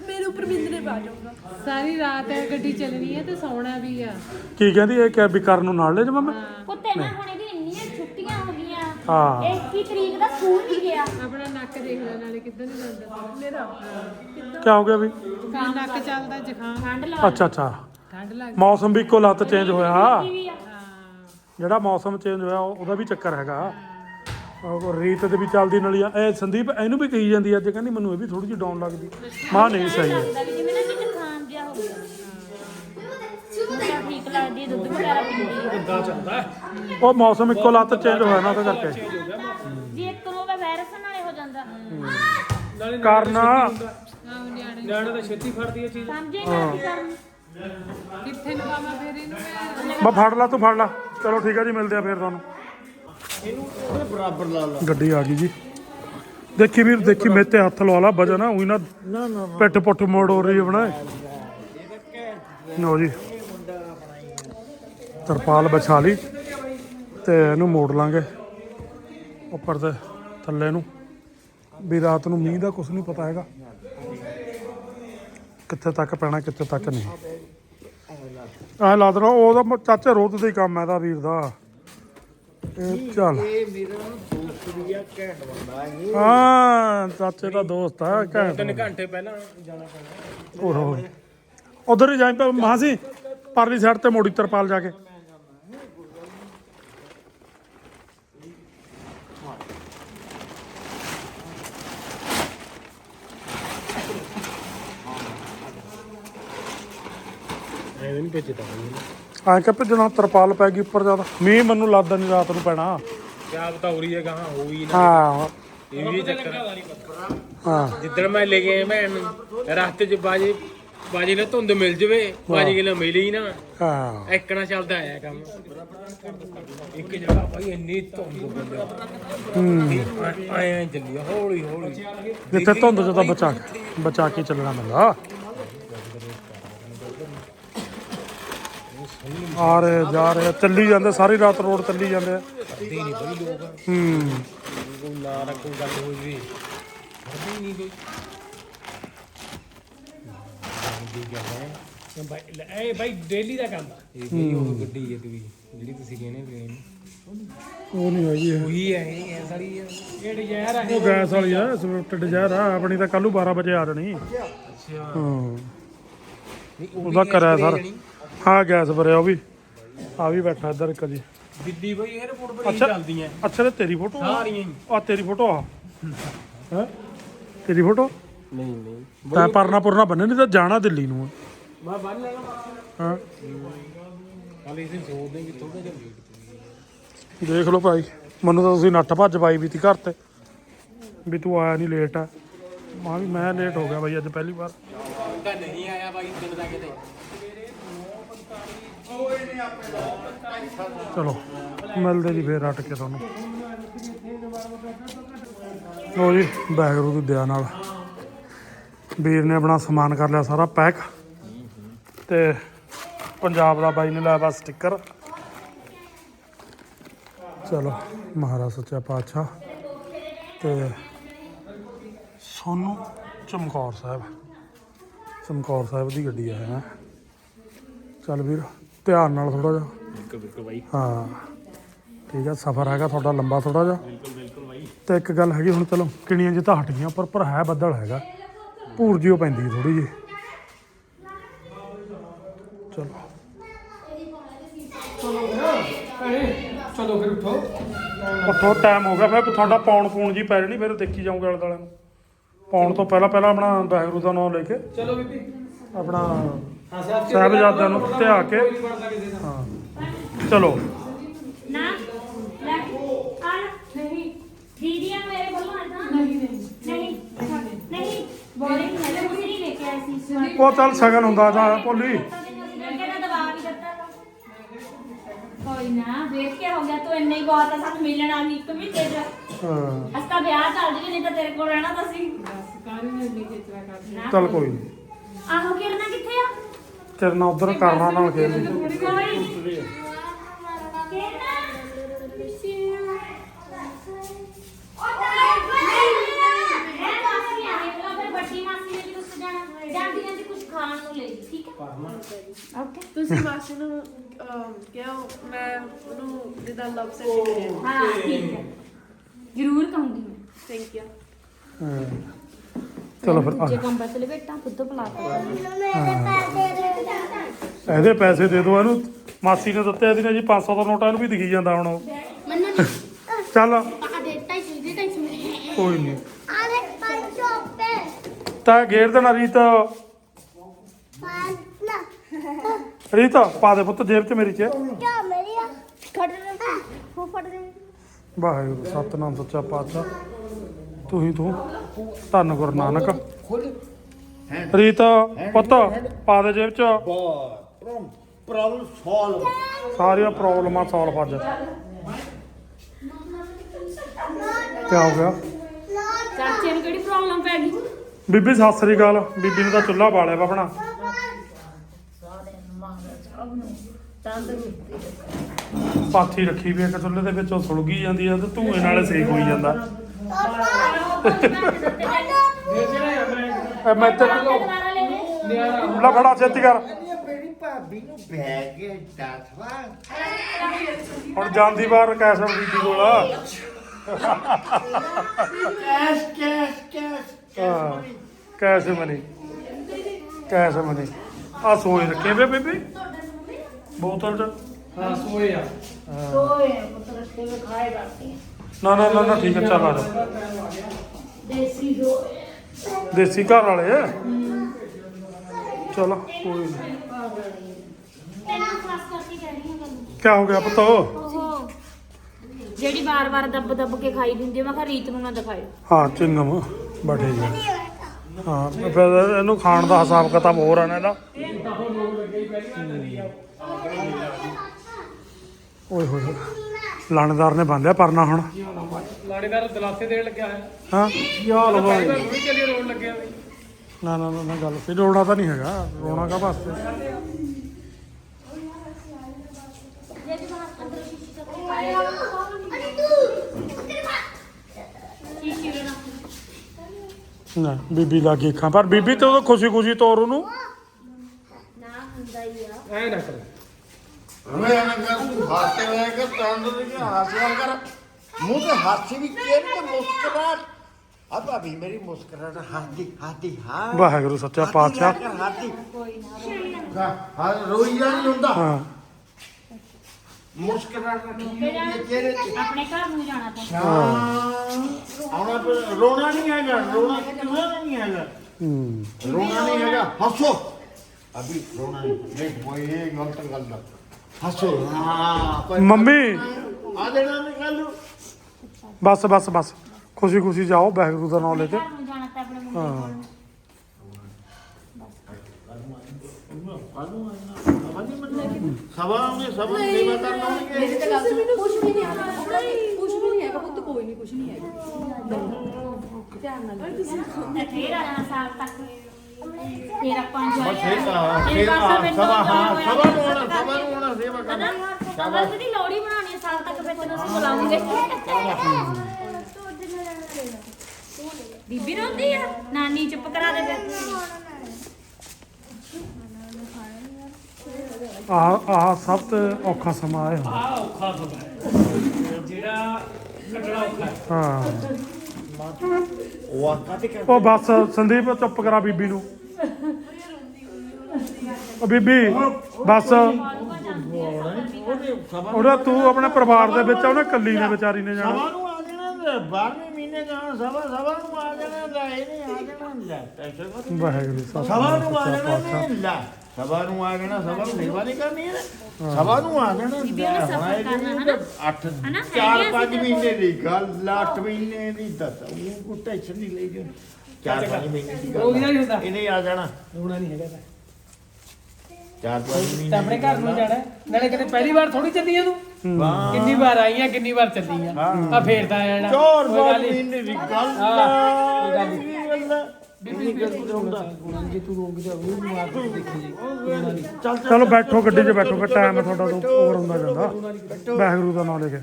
ਮੇਰੇ ਉੱਪਰ ਬਿੰਦਨੇ ਪਾ ਜਾਊਗਾ। ਸਾਰੀ ਰਾਤ ਹੈ ਗੱਡੀ ਚੱਲਣੀ ਹੈ ਤੇ ਸੌਣਾ ਵੀ ਆ। ਕੀ ਕਹਿੰਦੀ ਇਹ ਕਹਿ ਵੀ ਕਰਨ ਨੂੰ ਨਾਲ ਲੈ ਜਾ ਮੈਂ ਪੁੱਤੇ ਨਾ ਹੁਣ ਹੋ। ਗਈਆਂ ਹਾਂ 21 ਤਰੀਕ ਦਾ ਸਕੂਲ ਨਹੀਂ ਗਿਆ। ਆਪਣਾ ਨੱਕ ਦੇਖ ਲੈ ਨਾਲੇ ਕਿੱਦਾਂ ਨਹੀਂ ਜਾਂਦਾ ਮੇਰਾ। ਕੀ ਹੋ ਗਿਆ ਵੀ? ਜ਼ੁਕਾਮ ਨੱਕ ਚੱਲਦਾ ਜ਼ੁਕਾਮ। ਠੰਡ ਲੱਗ ਅੱਛਾ ਅੱਛਾ। ਠੰਡ ਲੱਗ ਮੌਸਮ ਵੀ ਇੱਕੋ ਲੱਤ ਚੇਂਜ ਹੋਇਆ। ਗਈ ਆ। ਜਿਹੜਾ ਮੌਸਮ ਚੇਂਜ ਹੋਇਆ ਉਹ- ਉਹਦਾ ਵੀ ਚੱਕਰ ਹੈਗਾ। ਉਹ ਰੀਤ ਦੇ ਵੀ ਚੱਲਦੀ ਨਾਲੀ ਆ ਇਹ ਸੰਦੀਪ ਇਹਨੂੰ ਵੀ ਕਹੀ ਜਾਂਦੀ ਅੱਜ ਕਹਿੰਦੀ ਮੈਨੂੰ ਇਹ ਵੀ ਥੋੜੀ ਜਿਹੀ ਡਾਊਨ ਲੱਗਦੀ। ਮਾਂ ਨਹੀਂ ਸਹੀ ਹੈ। ਲੱਗਦਾ ਵੀ ਜਿਵੇਂ ਨਾ ਕਿ ਠੀਕ ਲੱਗਦੀ ਹੈ, ਦੁੱਧ ਵਗੈਰਾ ਪੀਂਦੀ ਆ ਉਹ ਮੌਸਮ ਇੱਕੋ ਲੱਤ ਚੇਂਜ ਹੋਇਆ ਨਾ ਉਹਦੇ ਕਰਕੇ। ਜੀ ਇੱਕ ਨੂੰ ਹੋਵੇ ਵਾਇਰਸ ਨਾਲੇ ਹੋ ਜਾਂਦਾ। ਕਾਰਨ? ਆਹ ਨਿਆਣੇ ਨਿਆਣੇ ਤਾਂ ਛੇਤੀ ਫੜਦੀ ਹੈ ਚੀਜ਼। ਸਮਝੇ ਨਾ ਕੀ ਕਰਨ ਕਿੱਥੇ ਲਵਾਵਾਂ ਫਿਰ ਇਹਨੂੰ? ਮੈਂ ਫੜ ਲਾ ਤੂੰ ਫੜ ਲਾ। ਚਲੋ ਠੀਕ ਹੈ ਜੀ ਮਿਲਦੇ ਆ ਫਿਰ ਤੁਹਾਨੂੰ। ਇਹਨੂੰ ਉਹਦੇ ਬਰਾਬਰ ਲਾ ਲਾ ਗੱਡੀ ਆ ਗਈ ਜੀ। ਦੇਖੀ ਵੀਰ ਦੇਖੀ ਮੇਰੇ ਤੇ ਹੱਥ ਲਵਾ ਲਾ ਵਜਨ ਆ ਉਹੀ ਨਾ ਨਾ ਨਾ ਪਿੱਠ ਪੁੱਠ ਮੋੜ ਹੋ ਰਹੀ ਹੈ ਬਣਾ ਲਓ ਜੀ। ਤਰਪਾਲ ਵਿਛਾ ਲਈ ਤੇ ਇਹਨੂੰ ਮੋੜ ਲਾਂਗੇ ਉੱਪਰ ਤੇ ਥੱਲੇ ਨੂੰ। ਵੀ ਰਾਤ ਨੂੰ ਮੀਂਹ ਦਾ ਕੁਝ ਨਹੀਂ ਪਤਾ ਹੈਗਾ। ਕਿੱਥੇ ਤੱਕ ਪੈਣਾ ਕਿੱਥੇ ਤੱਕ ਨਹੀਂ। ਆਹ ਲਾ ਦੇਣਾ ਉਹਦਾ ਚਾਚੇ ਰੋਜ਼ ਦਾ ਹੀ ਕੰਮ ਹੈ ਦਾ ਵੀਰ ਦਾ। ਇਹ ਚੱਲ। ਇਹ ਮੇਰਾ ਦੋਸਤ ਵੀ ਆ ਘੈਂਟ ਬੰਦਾ ਇਹ ਹਾਂ ਚਾਚੇ ਦਾ ਦੋਸਤ ਆ ਘੈਂਟ। ਤਿੰਨ ਘੰਟੇ ਪਹਿਲਾਂ ਜਾਣਾ ਪੈਣਾ। ਉਧਰ ਹੀ ਜਾਈ ਪਾ ਮਾਸੀ ਪਰਲੀ ਸਾਈਡ ਤੇ ਮੋੜੀ ਤਰਪਾਲ ਜਾ ਕੇ। ਐਵੇਂ ਨਹੀਂ ਭੇਜਦਾ ਐਂ ਕਿ ਭੱਜਣਾ ਤਰਪਾਲ ਪੈ ਗਈ ਉੱਪਰ ਜ਼ਿਆਦਾ ਮੀਂਹ ਮੈਨੂੰ ਲੱਗਦਾ ਨਹੀਂ ਰਾਤ ਨੂੰ ਪੈਣਾ। ਕਿਆ ਬਤਾ ਹੋ ਰਹੀ ਹੈ ਕਹਾਂ ਹੋਈ ਨਾ। ਹਾਂ। ਇਹ ਵੀ ਚੱਕਰ ਹਾਂ। ਜਿੱਦਣ ਮੈਂ ਲੈ ਕੇ ਨੂੰ ਰਸਤੇ 'ਚ ਬਾਜੀ ਬਾਜੀ ਨੇ ਧੁੰਦ ਮਿਲ ਜਵੇ ਬਾਜੀ ਕਿ ਨਾ ਮਿਲੀ ਨਾ। ਹਾਂ। ਇੱਕਣਾ ਚੱਲਦਾ ਆਇਆ ਕੰਮ। ਇੱਕ ਜਗ੍ਹਾ ਭਾਈ ਇੰਨੀ ਧੁੰਦ ਬੰਦੇ ਹੂੰ। ਆਏ ਚੱਲੀ ਹੌਲੀ ਹੌਲੀ। ਜਿੱਥੇ ਧੁੰਦ ਚ ਤਾਂ ਬਚਾ ਬਚਾ ਕੇ ਚੱਲਣਾ ਪੈਂਦਾ। ਆ ਰਹੇ ਜਾ ਰਹੇ ਚੱਲੀ ਜਾਂਦੇ ਸਾਰੀ ਰਾਤ ਰੋਡ ਚੱਲੀ ਜਾਂਦੇ ਆ। ਕਰਦੇ ਨਹੀਂ ਬਈ ਲੋਕ। ਹੂੰ। ਕੋਈ ਨਾ ਰੱਖੋ ਗੱਲ ਹੋ ਜਵੇ। ਕਰਦੇ ਨਹੀਂ ਕੋਈ ਬਾਈ ਲੈ, ਇਹ ਬਾਈ ਡੇਲੀ ਦਾ ਕੰਮ ਆ। ਇਹ ਬਈ ਉਹ ਗੱਡੀ ਹੈ ਤੂੰ ਜਿਹੜੀ ਤੁਸੀਂ ਕਹਿੰਦੇ ਪਏ ਉਹ ਨਹੀਂ ਹੈਗੀ ਇਹ। ਉਹੀ ਹੈ ਇਹ ਐ ਸਾਰੀ ਇਹ ਡਿਜ਼ਾਇਰ ਆ ਉਹ ਗੈਸ ਵਾਲੀ ਆ ਸਵਿਫਟ ਡਿਜ਼ਾਇਰ ਆ ਆਪਣੀ ਤਾਂ ਕੱਲੂ 12 ਵਜੇ ਆ ਜਾਣੀ। ਅੱਛਾ। ਹਾਂ। ਨਹੀਂ ਉਹ ਉਹਦਾ ਕਰਿਆ ਸਰ। ਹਾਂ ਗੈਸ ਭਰਿਆ ਉਹ ਵੀ। ਆ ਵੀ ਬੈਠਾ ਇੱਧਰ ਇੱਕ ਜੀ। ਦਿੱਲੀ ਬਈ 에어ਪੋਰਟ ਪਰ ਹੀ ਅੱਛਾ। ਚੱਲਦੀਆਂ। ਅੱਛਾ ਤੇ ਤੇਰੀ ਫੋਟੋ ਸਾਰੀਆਂ ਹੀ। ਆ ਤੇਰੀ ਫੋਟੋ ਆ? ਹੈ? ਤੇਰੀ ਫੋਟੋ? ਨਹੀਂ ਨਹੀਂ। ਤਾਂ ਪਰਨਾ ਪੁਰਨਾ ਬੰਨੇ ਨਹੀਂ ਤਾਂ ਜਾਣਾ ਦਿੱਲੀ ਨੂੰ। ਆ। ਮੈਂ ਬੰਨ ਲੈਣਾ ਹਾਂ? ਕੱਲ ਇਸ ਦਿਨ ਸੋਚਦੇ ਕਿ ਥੋੜਾ ਜਿਹਾ ਲੇਟ ਦੇਖ ਲਓ ਭਾਈ ਮੈਨੂੰ ਤਾਂ ਤੁਸੀਂ ਨੱਠ ਭੱਜ ਪਾਈ ਵੀ ਤੀ ਘਰ ਤੇ। ਵੀ ਤੂੰ ਆਇਆ ਨਹੀਂ ਲੇਟ ਆ। ਮਾਂ ਵੀ ਮੈਂ ਲੇਟ ਹੋ ਗਿਆ ਬਾਈ ਅੱਜ ਪਹਿਲੀ ਵਾਰ। ਤਾਂ ਨਹੀਂ ਆਇਆ ਬਾਈ ਦਿਨ ਦਾ ਕਿਤੇ। ਚਲੋ, ਮਿਲਦੇ ਜੀ ਫੇਰ ਰੱਟ ਕੇ ਤੁਹਾਨੂੰ। ਲੋ ਜੀ ਬੈਗਰੂ ਦੀ ਦਇਆ ਨਾਲ। ਵੀਰ ਨੇ ਆਪਣਾ ਸਮਾਨ ਕਰ ਲਿਆ ਸਾਰਾ ਪੈਕ। ਤੇ ਪੰਜਾਬ ਦਾ ਬਾਈ ਨੇ ਲਾਇਆ ਵਾ ਸਟicker। ਚਲੋ, ਮਹਾਰਾਜ ਸੱਚਾ ਪਾਤਸ਼ਾਹ। ਤੇ ਸੋਨੂੰ ਚਮਕੌਰ ਸਾਹਿਬ। ਚਮਕੌਰ ਸਾਹਿਬ ਦੀ ਗੱਡੀ ਆ ਹੈ। ਚੱਲ ਵੀਰ। ਧਿਆਨ ਨਾਲ ਥੋੜਾ ਜਿਹਾ। ਬਿਲਕੁਲ ਬਿਲਕੁਲ ਬਾਈ। ਹਾਂ। ਠੀਕ ਹੈ ਸਫ਼ਰ ਹੈਗਾ ਤੁਹਾਡਾ ਲੰਬਾ ਥੋੜਾ ਜਿਹਾ। ਬਿਲਕੁਲ ਬਿਲਕੁਲ ਬਾਈ। ਤੇ ਇੱਕ ਗੱਲ ਹੈਗੀ ਹੁਣ ਚਲੋ ਕਿਣੀਆਂ ਜਿਹਾ ਤਾਂ ਹਟ ਗਈਆਂ ਪਰ ਪਰ ਹੈ ਬੱਦਲ ਹੈਗਾ। ਭੂਰ ਜਿਓ ਪੈਂਦੀ ਥੋੜੀ ਜਿਹੀ। ਚਲੋ। ਚਲੋ ਫਿਰ ਉਠੋ ਉੱਥੋਂ ਟਾਈਮ ਹੋ ਗਿਆ। ਫਿਰ ਤੁਹਾਡਾ ਪੌਣ ਪੂਣ ਜੀ ਪੈ ਜਣੀ ਫਿਰ ਦੇਖੀ ਜਾਊਂਗੇ ਆਲੇ ਦੁਆਲੇ ਨੂੰ। ਪੌਣ ਤੋਂ ਪਹਿਲਾਂ ਪਹਿਲਾਂ ਆਪਣਾ ਵਾਹਿਗੁਰੂ ਦਾ ਨਾਮ ਲੈ ਕੇ। ਚਲੋ ਬੀਬੀ। ਆਪਣਾ ਸਾਹਿਬਜ਼ਾਦਿਆਂ ਨੂੰ ਧਿਆ ਕੇ। ਹਾਂ। ਚਲੋ। ਨਾ ਲੈ। ਆ ਲੈ। ਨਹੀਂ। ਦੀਦੀਆਂ ਮੇਰੇ ਵੱਲੋਂ ਆ ਤਾਂ ਨਹੀਂ ਨਹੀਂ। ਨਹੀਂ। ਬੋਲਿੰਗ ਹੈ ਤੁਸੀਂ ਨਹੀਂ। ਲੈ ਕੇ ਆਏ ਸੀ। ਇਸ ਵਾਰ ਉਹ ਚੱਲ ਸਗਨ ਹੁੰਦਾ ਜਾਂ ਭੋਲੀ। ਤਾ। ਕੋਈ ਨਾ ਵੇਖ ਕੇ ਹੋ ਗਿਆ। ਤੂੰ ਇੰਨਾ ਹੀ ਬਹੁਤ ਆ ਸਾਨੂੰ ਮਿਲਣ ਆ ਇੱਕ ਮਹੀਨੇ ਚ ਹਾਂ। ਅਸਤਾ ਵਿਆਹ ਚੱਲ ਜੀ ਨਹੀਂ ਤਾਂ ਤੇਰੇ ਕੋਲ ਰਹਿਣਾ ਤਾਂ ਸੀ ਬਸ ਕਾਹਨੂੰ ਕਰਦੇ ਚੱਲ ਕੋਈ ਨਹੀਂ ਆਹੋ ਕਿਰਨਾ ਕਿੱਥੇ ਆ? ਕਿਰਨਾ ਉਧਰ ਕਰਨਾ ਨਾਲ ਖੇਡ ਲਈ। ਤੁਸੀਂ ਮਾਸੀ ਨੂੰ ਅਮ, ਕਿਹਾ ਮੈਂ ਉਹਨੂੰ ਜਿੱਦਾਂ ਲਵ ਸੈਂਡ ਕਰਿਆ। ਹਾਂ ਠੀਕ ਹੈ। ਜ਼ਰੂਰ ਕਹੂੰਗੀ ਮੈਂ। ਥੈਂਕ ਯੂ ਹਾਂ। ਚਲੋ ਫਿਰ ਆ ਜੇ ਕੰਮ ਬਸ ਲਵੇਟਾਂ ਖੁਦ ਬੁਲਾ ਇਹਦੇ ਪੈਸੇ ਦੇ ਦਿਓ ਇਹਨੂੰ। ਮਾਸੀ ਨੇ ਦਿੱਤੇ ਇਹਦੀ ਨੇ ਜੀ 500 ਦਾ ਨੋਟਾ ਇਹਨੂੰ ਵੀ ਦਿਖੀ ਜਾਂਦਾ ਹੁਣ ਉਹ। ਚੱਲ ਕੋਈ ਨਹੀਂ। ਆ ਦੇ 500 ਰੁਪਏ ਤਾਂ ਗੇਰ ਦੇਣਾ ਰੀਤ। ਰੀਤ ਪਾ ਦੇ ਪੁੱਤ ਜੇਬ 'ਚ ਮੇਰੀ 'ਚ। ਕਿਆ ਮੇਰੀ ਆ ਖੜ ਦੇ ਉਹ ਫੜ ਦੇ। ਵਾਹਿਗੁਰੂ ਸਤਨਾਮ ਸੱਚਾ ਪਾਤਸ਼ਾਹ। ਤੂੰ ਹੀ ਤੂੰ। ਧੰਨ ਗੁਰੂ ਨਾਨਕ। ਰੀਤ ਪੁੱਤ ਪਾ ਦੇ ਜੇਬ 'ਚ। ਪ੍ਰੋਬਲਮ ਸੋਲਵ ਸਾਰੀਆਂ ਪ੍ਰੋਬਲਮਾਂ ਸੋਲਵ ਅੱਜ ਕੀ ਹੋ ਗਿਆ? ਚਾਚੇ ਨੂੰ ਕਿਹੜੀ ਪ੍ਰੋਬਲਮ ਪੈ ਗਈ? ਬੀਬੀ ਸਤਿ ਸ੍ਰੀ ਅਕਾਲ। ਬੀਬੀ ਨੇ ਤਾਂ ਚੁੱਲ੍ਹਾ ਬਾਲਿਆ ਵਾ ਆਪਣਾ। ਪਾਥੀ ਰੱਖੀ ਵੀ ਇੱਕ ਚੁੱਲ੍ਹੇ ਦੇ ਵਿੱਚ ਉਹ ਸੁਲਗੀ ਜਾਂਦੀ ਆ ਤੇ ਧੂਏ ਨਾਲ ਸੇਕ ਹੋਈ ਜਾਂਦਾ। ਐ ਮੈਂ ਤੇ ਦੁਬਾਰਾ ਲੈ ਲੈ ਲੈ ਫੜਾ ਛੇਤੀ ਕਰ। ਮੇਰੀ ਭਾਬੀ ਨੂੰ ਬੈਗ ਦੱਸਵਾ ਹੁਣ ਜਾਂਦੀ ਵਾਰ ਕੈਸਰ ਬੀਬੀ ਕੋਲ। ਕੈਸ਼ ਕੈਸ਼ ਕੈਸ਼ ਹਾਂ ਕੈਸੇ ਮਨੀ। ਕੈਸੇ ਮਨੀ। ਆ ਸੋਏ ਰੱਖੇ ਵੇ ਬੀਬੀ। ਬੋਤਲ ਚ। ਹਾਂ ਸੋਏ ਆ। ਨਾ ਨਾ ਨਾ ਨਾ ਠੀਕ ਹੈ ਚੱਲ ਆ ਜਾ। ਦੇਸੀ ਘਰ ਵਾਲੇ ਆ? ਚਲੋ ਕੋਈ ਨਹੀਂ ਤੈਨੂੰ ਖਾਸ ਕਰਕੇ ਕਹਿ ਰਹੀ ਹਾਂ ਗੱਲ ਕੀ ਹੋ ਗਿਆ ਪੁੱਤ ਉਹ? ਜਿਹੜੀ ਵਾਰ-ਵਾਰ ਦੱਬ-ਦੱਬ ਕੇ ਖਾਈ ਦਿੰਦੀ ਆ, ਮੈਂ ਕਿਹਾ ਰੀਤ ਨੂੰ ਨਾ ਦਿਖਾਇਓ। ਹਾਂ ਚਿੰਗਮ ਬੈਠੇ ਜੀ। ਹਾਂ ਫਿਰ ਇਹਨੂੰ ਖਾਣ ਦਾ ਹਿਸਾਬ ਕਿਤਾਬ ਹੋਰ ਆ ਨਾ ਇਹਦਾ। ਓਏ ਹੋਏ ਹੋਏ। ਲਾਣੇਦਾਰ ਨੇ ਬੰਦਿਆ ਪਰਨਾ ਹੁਣ। ਲਾੜੇਦਾਰ ਦਲਾਸੇ ਦੇਣ ਲੱਗਿਆ ਹੈ। ਹਾਂ। ਕੀ ਹਾਲ ਹੋ ਚੱਲੀ ਰੋਣ ਲੱਗਿਆ ਨਾ ਨਾ ਨਾ ਨਾ ਗੱਲ ਸੀ ਰੋਣਾ ਤਾਂ ਨਹੀਂ ਹੈਗਾ। ਰੋਣਾ ਕਾ ਵਾਸਤੇ? ਨਾ ਬੀਬੀ ਲਾਗੇ ਅੱਖਾਂ ਪਰ ਬੀਬੀ ਤੇ ਉਹ ਖੁਸ਼ੀ ਖੁਸ਼ੀ ਤੋਰ ਉਹਨੂੰ। ਐ ਨਾ ਕਰ। ਮੈਂ ਨਾ ਕਰ ਤੂੰ ਹਾਸੇ ਹੋਇਆ ਕਰ ਤੰਦਰ ਕੇ ਹਾਸਿਆ ਕਰ? ਮੂੰਹ ਤੇ ਹਾਸੀ ਵੀ ਕਿਹਨ ਤੇ ਮੁਸਕਰਾਹਟ? ਆ ਭਾਬੀ ਮੇਰੀ ਮੁਸਕਰਾਹਟ ਹਾਦੀ ਹਾਦੀ ਹਾਂ। ਵਾਹਿਗੁਰੂ ਸੱਚਾ ਪਾਤਸ਼ਾਹ। ਹਾਦੀ। ਹਾਂ ਰੋਈ ਨਹੀਂ ਹੁੰਦਾ। ਹਾਂ। ਮੁਸਕਰਾਹਟ ਰੱਖੀ ਚਿਹਰੇ ਤੇ ਆਪਣੇ ਘਰ ਨੂੰ ਜਾਣਾ ਤਾਂ ਹਾਂ। ਆਉਣਾ ਪਰ ਰੋਣਾ ਨਹੀਂ ਹੈਗਾ ਰੋਣਾ ਕਿਵੇਂ ਨਹੀਂ ਹੈਗਾ? ਹੂੰ। ਰੋਣਾ ਨਹੀਂ ਹੈਗਾ ਹੱਸੋ। ਅਭੀ ਰੋਣਾ ਨਹੀਂ ਦੇਖ ਉਹ ਇਹ ਗਲਤ ਗੱਲ ਦਾ ਹੱਸੋ ਹਾਂ। ਕੋਈ ਮੰਮੀ। ਆ ਦੇਣਾ ਨਹੀਂ ਕੱਲ ਬਸ ਬਸ ਬਸ। ਖੁਸ਼ੀ ਖੁਸ਼ੀ ਜਾਓ ਵਾਹਿਗੁਰੂ ਦਾ ਨਾਮ ਲੈ ਕੇ। ਘਰ ਨੂੰ ਜਾਣਾ ਤਾਂ ਆਪਣੇ ਮੁੰਡੇ ਹਾਂ। ਕੋਲ। ਸਭਾ ਨੇ ਸਭਾ ਸੇਵਾ ਕਰਨ ਆਉਣਗੇ ਮੇਰੀ ਤਾਂ ਗੱਲ ਸੁਣ ਕੁਝ ਵੀ ਨਹੀਂ ਆਣਾ ਕੁਝ ਵੀ ਨਹੀਂ ਹੈਗਾ ਪੁੱਤ ਕੋਈ ਨਹੀਂ ਕੁਝ ਨਹੀਂ ਹੈਗਾ। ਧਿਆਨ ਨਾਲ ਤੇ ਫੇਰ ਆ ਜਾਣਾ ਸਾਲ ਤੱਕ। ਫੇਰ ਆਪਾਂ enjoy ਫੇਰ ਕਰਾਂਗੇ। ਫੇਰ ਇਹ ਬਸ ਮੈਨੂੰ ਸਭਾ ਹਾਂ enjoy ਸਭਾ ਨੂੰ ਹੋਇਆ ਆਉਣਾ ਸਭਾ ਨੂੰ ਆਉਣਾ ਸੇਵਾ ਕਰਨਾ ਅਗਰ ਦੀ ਲੋੜੀ ਬਣਾਉਣੀ ਹੈ ਸਾਲ ਤੱਕ ਫਿਰ ਤੈਨੂੰ ਅਸੀਂ ਬੁਲਾਉਂਗੇ ਬੀਬੀ ਰੋਂਦੀ ਆ ਨਾਨੀ ਚੁੱਪ ਕਰਾ ਦੇ ਫਿਰ ਆਹ ਆਹ ਸਭ ਤੋਂ ਔਖਾ ਸਮਾਂ ਆਇਆ ਆ ਔਖਾ ਸਮਾਂ ਹੈ। ਜਿਹੜਾ ਹਾਂ ਉਹ ਤੇ ਬਸ ਸੰਦੀਪ ਚੁੱਪ ਕਰਾ ਬੀਬੀ ਨੂੰ। ਉਹ ਬੀਬੀ ਬਸ। ਉਹਦਾ ਤੂੰ ਆਪਣੇ ਪਰਿਵਾਰ ਦੇ ਵਿੱਚ ਉਹਨੇ ਕੱਲੀ ਨੇ ਵਿਚਾਰੀ ਨੇ ਜਾਣਾ। ਸਭਾ ਨੂੰ ਆ ਜਾਣਾ 12ਵੇਂ ਮਹੀਨੇ ਜਾਣਾ ਸਭਾ ਸਭਾ ਨੂੰ ਆ ਜਾਣਾ ਲੈ ਇਹ ਨਹੀਂ ਆ ਜਾਣਾ ਲੈ ਮਤ ਵਾਹਿਗੁਰੂ ਸਭਾ ਨੂੰ ਆ ਜਾਣਾ ਲੈ। ਸਭਾ ਨੂੰ ਆ ਜਾਣਾ ਸਭਾ ਨੂੰ ਸੇਵਾ ਨਹੀਂ ਕਰਨੀ ਹੈ ਸਭਾ ਨੂੰ ਆ ਜਾਣਾ? ਚਾਰ ਹੈਗੇ ਪੰਜ ਅਸੀਂ ਤੇ ਮਹੀਨੇ ਦੀ ਗੱਲ 8 ਮਹੀਨੇ ਦੀ ਦੱਸ। ਉਹ ਕੋਈ ਟੈਨਸ਼ਨ ਨਹੀਂ ਲਈ ਜੀ। ਚਾਰ ਪੰਜ ਮਹੀਨੇ ਦੀ ਗੱਲ ਨਹੀਂ ਹੁੰਦਾ। ਇਹਨੇ ਆ ਜਾਣਾ। ਰੋਣਾ ਨਹੀਂ ਹੈਗਾ ਤਾਂ। ਚਾਰ ਪੰਜ ਮਹੀਨੇ ਤਾਂ ਆਪਣੇ ਘਰ ਨੂੰ ਜਾਣਾ। ਨਾਲੇ ਕਿਤੇ ਪਹਿਲੀ ਵਾਰ ਥੋੜੀ ਚੱਲੀ ਆ ਤੂੰ? ਕਿੰਨੀ ਵਾਰ ਆਈ ਆ ਕਿੰਨੀ ਵਾਰ ਚੱਲੀ ਆ? ਆ ਫੇਰ ਤਾਂ ਆ ਜਾਣਾ ਚਾਰ ਕੋਈ ਗੱਲ ਪੰਜ ਨੀ। ਮਹੀਨੇ ਦੀ ਗੱਲ। ਕੀ ਆ? ਬੀਬੀ ਫਿਰ ਤੂੰ ਰੋਂਦਾ ਜੇ ਤੂੰ ਰੋਂਗ ਜਾ ਉਹ ਮਾਰ ਕੇ ਦੇਖੀ ਜੀ ਰੋਣਾ ਨਹੀਂ ਚੱਲ ਚਲੋ ਬੈਠੋ ਗੱਡੀ 'ਚ ਬੈਠੋ ਫਿਰ ਟਾਈਮ ਤੁਹਾਡਾ ਤੋਂ ਓਵਰ ਹੁੰਦਾ ਜਾਂਦਾ। ਵਾਹਿਗੁਰੂ ਦਾ ਨਾਮ ਲੈ ਕੇ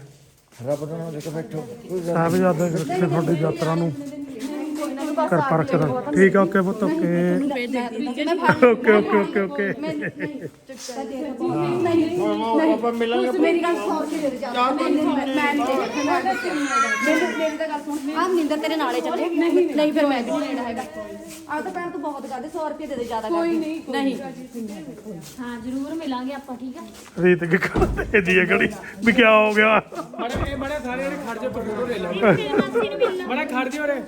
ਰੱਬ ਦਾ ਨਾਮ ਲੈ ਕੇ ਬੈਠੋ। ਸਾਹਿਬਜ਼ਾਦੇ ਰੱਖੇ ਤੁਹਾਡੀ ਯਾਤਰਾ ਨੂੰ। ਕਿਰਪਾ ਰੱਖੇ ਠੀਕ ਆ ਓਕੇ ਪੁੱਤ okay. Okay okay okay okay. ਆਪਾਂ ਮਿਲਾਂਗੇ ਤੁਸੀਂ ਮੇਰੀ ਗੱਲ ਸੁਣ ਕੇ ਦੇ ਦੇ ਜਾ ਮੈਂ ਨਹੀਂ ਦੇਖਣਾ ਮੈਨੂੰ ਮੇਰੀ ਤਾਂ ਗੱਲ ਸੁਣ ਆ ਨਿੰਦਰ ਤੇਰੇ ਨਾਲੇ ਚੱਲੇ ਨਹੀਂ ਨਹੀਂ ਫਿਰ ਮੈਂ ਵੀ ਨਹੀਂ ਲੈਣਾ ਹੈਗਾ ਆ ਤਾਂ ਭੈਣ ਤੂੰ ਬਹੁਤ ਕਰਦੇ 100 ਰੁਪਏ ਦੇ ਦੇ ਜ਼ਿਆਦਾ ਕੋਈ ਨਹੀਂ ਨਹੀਂ ਹਾਂ ਜ਼ਰੂਰ ਮਿਲਾਂਗੇ ਆਪਾਂ ਠੀਕ ਆ ਰੀਤ ਕੀ ਕਰਦੇ ਦੀ ਹੈ ਗੜੀ ਵੀ ਕੀ ਹੋ ਗਿਆ? ਬੜਾ ਇਹ ਬੜਾ ਸਾਰੇ ਨੇ ਖੜ ਜਾ ਫੋਟੋ ਲੈ ਲੈ ਤੇਰੇ ਮਾਸੀ ਨੂੰ ਮਿਲਣਾ। ਬੜਾ ਖੜ ਜਿਓ ਰੇ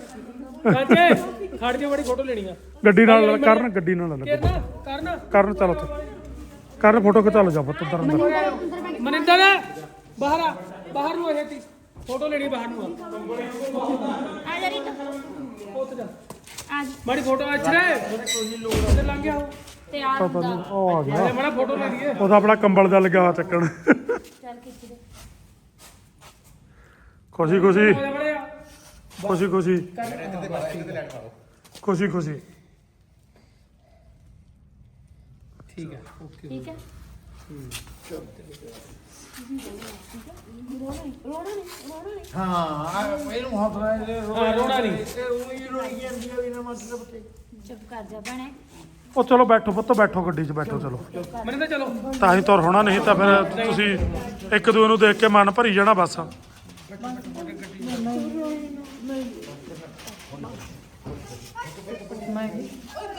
ਚਾਚੇ ਖੜ ਜਿਓ ਬੜੀ ਫੋਟੋ ਲੈਣੀ ਆ। ਗੱਡੀ ਨਾਲ ਕਰਨ ਗੱਡੀ ਨਾਲ ਲੱਗ। ਕਰਨਾ। ਕਰਨਾ ਕਰਨ ਚਲ ਉੱਥੇ। ਕਰਨ ਫੋਟੋ ਖਿਚਾ ਲਓ ਜਾ ਪੁੱਤ ਅੰਦਰ ਅੰਦਰ। ਮਨਿੰਦਰ ਬਾਹਰ ਆ ਬਾਹਰ ਨੂੰ ਇਹ ਤੀ ਫੋਟੋ ਲੈਣੀ ਬਾਹਰ ਨੂੰ ਆ। ਜਾ ਰੀਤ। ਉੱਥੇ ਜਾ। ਆ ਜਾ। ਮਾੜੀ ਫੋਟੋ ਅੱਛ ਰੇ ਉੱਧਰ ਲੰਘ ਗਿਆ ਉਹ। ਤੇ ਆ ਪਤਾ ਨਹੀਂ ਉਹ ਆ ਗਿਆ। ਮਾੜਾ ਫੋਟੋ ਲੈ ਲਈਏ। ਉਹਦਾ ਆਪਣਾ ਕੰਬਲ ਦਾ ਲੱਗਾ ਹੋਇਆ ਚੱਕਣ। ਚੱਲ ਖਿੱਚ ਦੇ। ਖੁਸ਼ੀ ਖੁਸ਼ੀ। ਖੁਸ਼ੀ ਖੁਸ਼ੀ। ਖੁਸ਼ੀ ਖੁਸ਼ੀ। ਠੀਕ ਹੈ ਓਕੇ। ਠੀਕ ਹੈ। ਹਾਂ ਇਹਨੂੰ ਹੌਸਲਾ ਦੇ ਹਾਂ ਰੋਣਾ ਨਹੀਂ। ਉਹੀ ਰੋਈ ਜਾਂਦੀ ਆ ਬਿਨਾ ਮਤਲਬ ਤੇ ਚੁੱਪ ਕਰ ਜਾ ਭੈਣੇ। ਉਹ ਚਲੋ ਬੈਠੋ ਪੁੱਤ ਬੈਠੋ ਗੱਡੀ 'ਚ ਬੈਠੋ ਚਲੋ। ਮਨਿੰਦਰ ਚਲੋ। ਤਾਂ ਹੀ ਤੁਰ ਹੋਣਾ ਨਹੀਂ ਤਾਂ ਫਿਰ ਤੁਸੀਂ ਇੱਕ ਦੂਏ ਨੂੰ ਦੇਖ ਕੇ ਮਨ ਭਰੀ ਜਾਣਾ ਬਸ।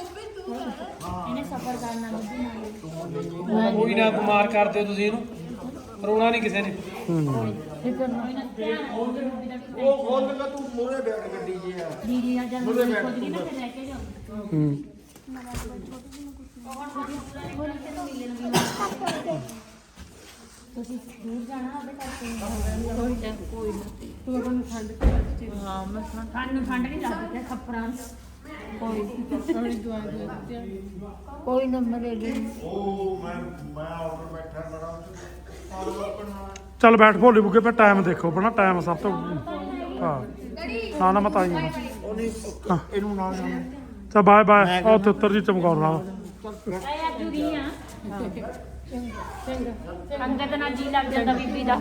ਇਹਨੇ ਸਫਰ ਕਰਨਾ ਬੱਬੂ ਨਾਲ ਕੋਈ ਨਾ ਬਿਮਾਰ ਕਰ ਦਿਓ ਤੁਸੀਂ ਇਹਨੂੰ। ਰੋਣਾ ਨਹੀਂ ਕਿਸੇ ਨੇ। ਉਹ ਖੋਲ ਕੇ ਤੂੰ ਮੂਰੇ ਬੈਠ ਗੱਡੀ 'ਚ ਆ। ਦੀਦੀ ਆ ਜਦ ਖੁਦ ਨਾ ਫਿਰ ਲੈ ਕੇ ਜਾਓ ਹੂੰ। ਤੁਸੀਂ ਦੂਰ ਜਾਣਾ ਉਹਦੇ ਕਰਕੇ। ਕੋਈ ਨਾ ਕੋਈ ਨਾ ਤੂੰ। ਉਹਨੂੰ ਠੰਡ ਤੇ ਹਾਂ ਮੈਂ ਠੰਡ ਨੂੰ ਠੰਡ ਨਹੀਂ ਲੱਗਦੀ ਤੇ ਖੱਪਰਾਂ ਨੂੰ। ਕੋਈ ਥੋੜੀ ਦਵਾਈ ਦੇ ਦਿੱਤੀ ਕੋਈ ਨਾ ਮਰੇ ਗਈ ਉਹ ਮੈਂ ਮੈਂ ਆਰਡਰ ਬੈਠਾ ਬੜਾ ਚੱਲ ਬੈਠ ਭੋਲੀ ਬੁੱਗੇ ਫਿਰ ਟਾਈਮ ਦੇਖੋ। ਆਪਣਾ ਟਾਈਮ ਸਭ ਤੋਂ ਹਾਂ। ਨਾ ਨਾ ਮੈਂ ਤਾਂ ਹੀ। ਹਾਂ। ਇਹਨੂੰ ਨਾਲ ਜਾਣਾ। ਚੱਲ ਬਾਏ ਬਾਏ। ਉਹ ਉੱਤਰ ਜੀ ਚਮਕੌਰ ਨਾਲ। ਆਏ ਅੱਜ ਵੀ ਆ ਅੰਗਦ ਨਾਲ ਜੀ ਲੱਗ ਜਾਂਦਾ ਬੀਬੀ ਦਾ।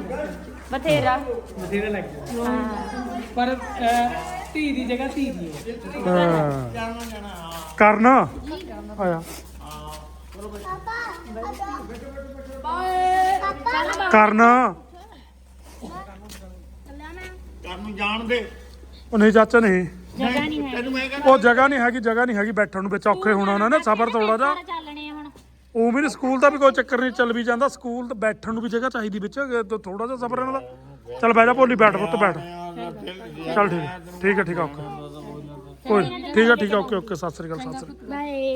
ਬਥੇਰਾ। ਬਥੇਰੇ ਲੱਗ ਜਾਓ ਹਾਂ। ਪਰ ਧੀ ਦੀ ਜਗ੍ਹਾ ਧੀ ਦੀ ਹੈ। ਹਾਂ। ਕਰਨ। ਆਇਆ। ਕਰਨ। ਤੈਨੂੰ ਜਾਣ ਦੇ। ਉਹ ਨਹੀਂ ਚਾਚਾ ਨਹੀਂ। ਜਗ੍ਹਾ ਨਹੀਂ ਹੈ। ਤੈਨੂੰ ਮੈਂ ਕਹਿੰਦਾ ਉਹ ਜਗ੍ਹਾ ਨਹੀਂ ਹੈਗੀ ਜਗ੍ਹਾ ਨਹੀਂ ਹੈਗੀ। ਬੈਠਣ ਨੂੰ ਵਿੱਚ ਔਖੇ ਹੋਣਾ ਉਹਨਾਂ ਨੇ ਸਬਰ ਥੋੜਾ ਜਿਹਾ। ਉਹ ਵੀ ਨੀ ਸਕੂਲ ਦਾ ਵੀ ਕੋਈ ਚੱਕਰ ਨਹੀਂ ਚੱਲ ਵੀ ਜਾਂਦਾ। ਸਕੂਲ ਤੇ ਬੈਠਣ ਨੂੰ ਵੀ ਜਗ੍ਹਾ ਚਾਹੀਦੀ ਵਿੱਚ ਥੋੜਾ ਜਿਹਾ ਸਬਰ ਇਹਨਾਂ ਦਾ। ਚੱਲ ਬਹਿ ਜਾ ਭੋਲੀ ਬੈਠ ਪੁੱਤ ਬੈਠ। ਚੱਲ ਠੀਕ ਹੈ ਠੀਕ ਹੈ ਠੀਕ ਹੈ ਓਕੇ। ਕੋਈ ਨੀ, ਠੀਕ ਹੈ ਠੀਕ ਹੈ ਓਕੇ ਓਕੇ ਸਤਿ ਸ੍ਰੀ ਅਕਾਲ ਸਤਿ ਸ੍ਰੀ ਅਕਾਲ। ਬਾਏ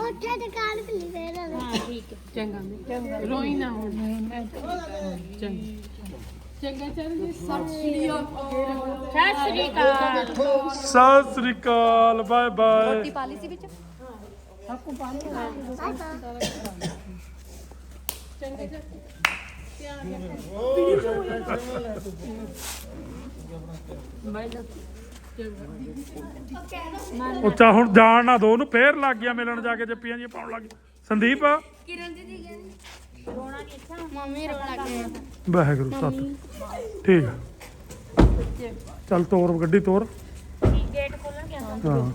ਉੱਥੇ ਦੁਕਾਨ ਖੁੱਲੀ ਫੇਰ ਹਾਂ ਠੀਕ ਹੈ ਚੰਗਾ ਚੰਗਾ ਰੋਈ ਨਾ ਹੁਣ ਚੰਗਾ ਚੰਗਾ ਚੱਲ ਜੀ ਸਤਿ ਸ਼੍ਰੀ ਅਕਾਲ। ਸਤਿ ਸ੍ਰੀ ਅਕਾਲ ਸਤਿ ਸ੍ਰੀ ਅਕਾਲ ਬਾਏ ਬਾਏ ਉੱਚਾ ਹੁਣ ਜਾਣ ਨਾ ਦੋ ਉਹਨੂੰ ਫੇਰ ਲੱਗ ਗਿਆ ਮਿਲਣ ਜਾ ਕੇ ਜੱਪੀਆਂ ਜੀ ਪਾਉਣ ਲੱਗ ਗਿਆ ਸੰਦੀਪ? ਰੋਣਾ ਨਹੀਂ ਅੱਛਾ ਮੰਮੀ ਰੋਣ ਲੱਗ ਗਏ। ਵਾਹਿਗੁਰੂ ਸਤ ਠੀਕ ਚੱਲ ਤੋਰ ਗੱਡੀ ਤੋਰ। ਗੇਟ ਖੋਲਣ ਗਿਆ। ਹਾਂ।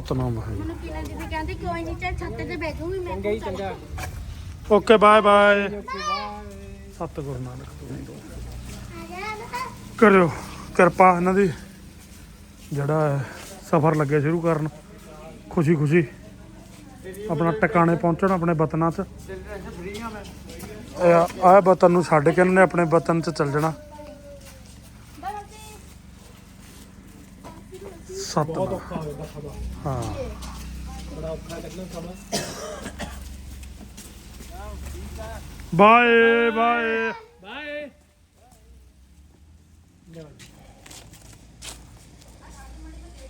ਸਤਨਾਮ ਹੈ। ਮੈਨੂੰ ਕਿਰਨ ਦੀਦੀ ਕਹਿੰਦੇ ਕੋਈ ਨਹੀਂ ਚੱਲ ਛੱਤ ਤੇ ਬੈਠੂਗੀ ਮੈਂ। ਚੰਗਾ ਹੀ ਚੰਗਾ। Okay bye bye. ਸਤਿ ਗੁਰੂ ਨਾਨਕ ਕਰਿਓ। ਕਿਰਪਾ ਇਹਨਾਂ ਦੀ ਜਿਹੜਾ ਸਫ਼ਰ ਲੱਗੇ ਸ਼ੁਰੂ ਕਰਨ। ਖੁਸ਼ੀ ਖੁਸ਼ੀ। ਆਪਣਾ ਟਿਕਾਣੇ ਪਹੁੰਚਣ ਆਪਣੇ ਵਤਨਾਂ 'ਚ। ਇਹ ਆ ਵਤਨ ਨੂੰ ਛੱਡ ਕੇ ਇਹਨਾਂ ਨੇ ਆਪਣੇ ਵਤਨ 'ਚ ਚੱਲ ਜਾਣਾ। ਸੱਤ ਬਹੁਤ ਔਖਾ ਹੋ ਜਾਂਦਾ ਸਮਾਂ ਹਾਂ। ਬੜਾ ਔਖਾ ਕੱਢਣਾ ਸਮਾਂ ਬਾਏ ਬਾਏ। ਬਾਏ।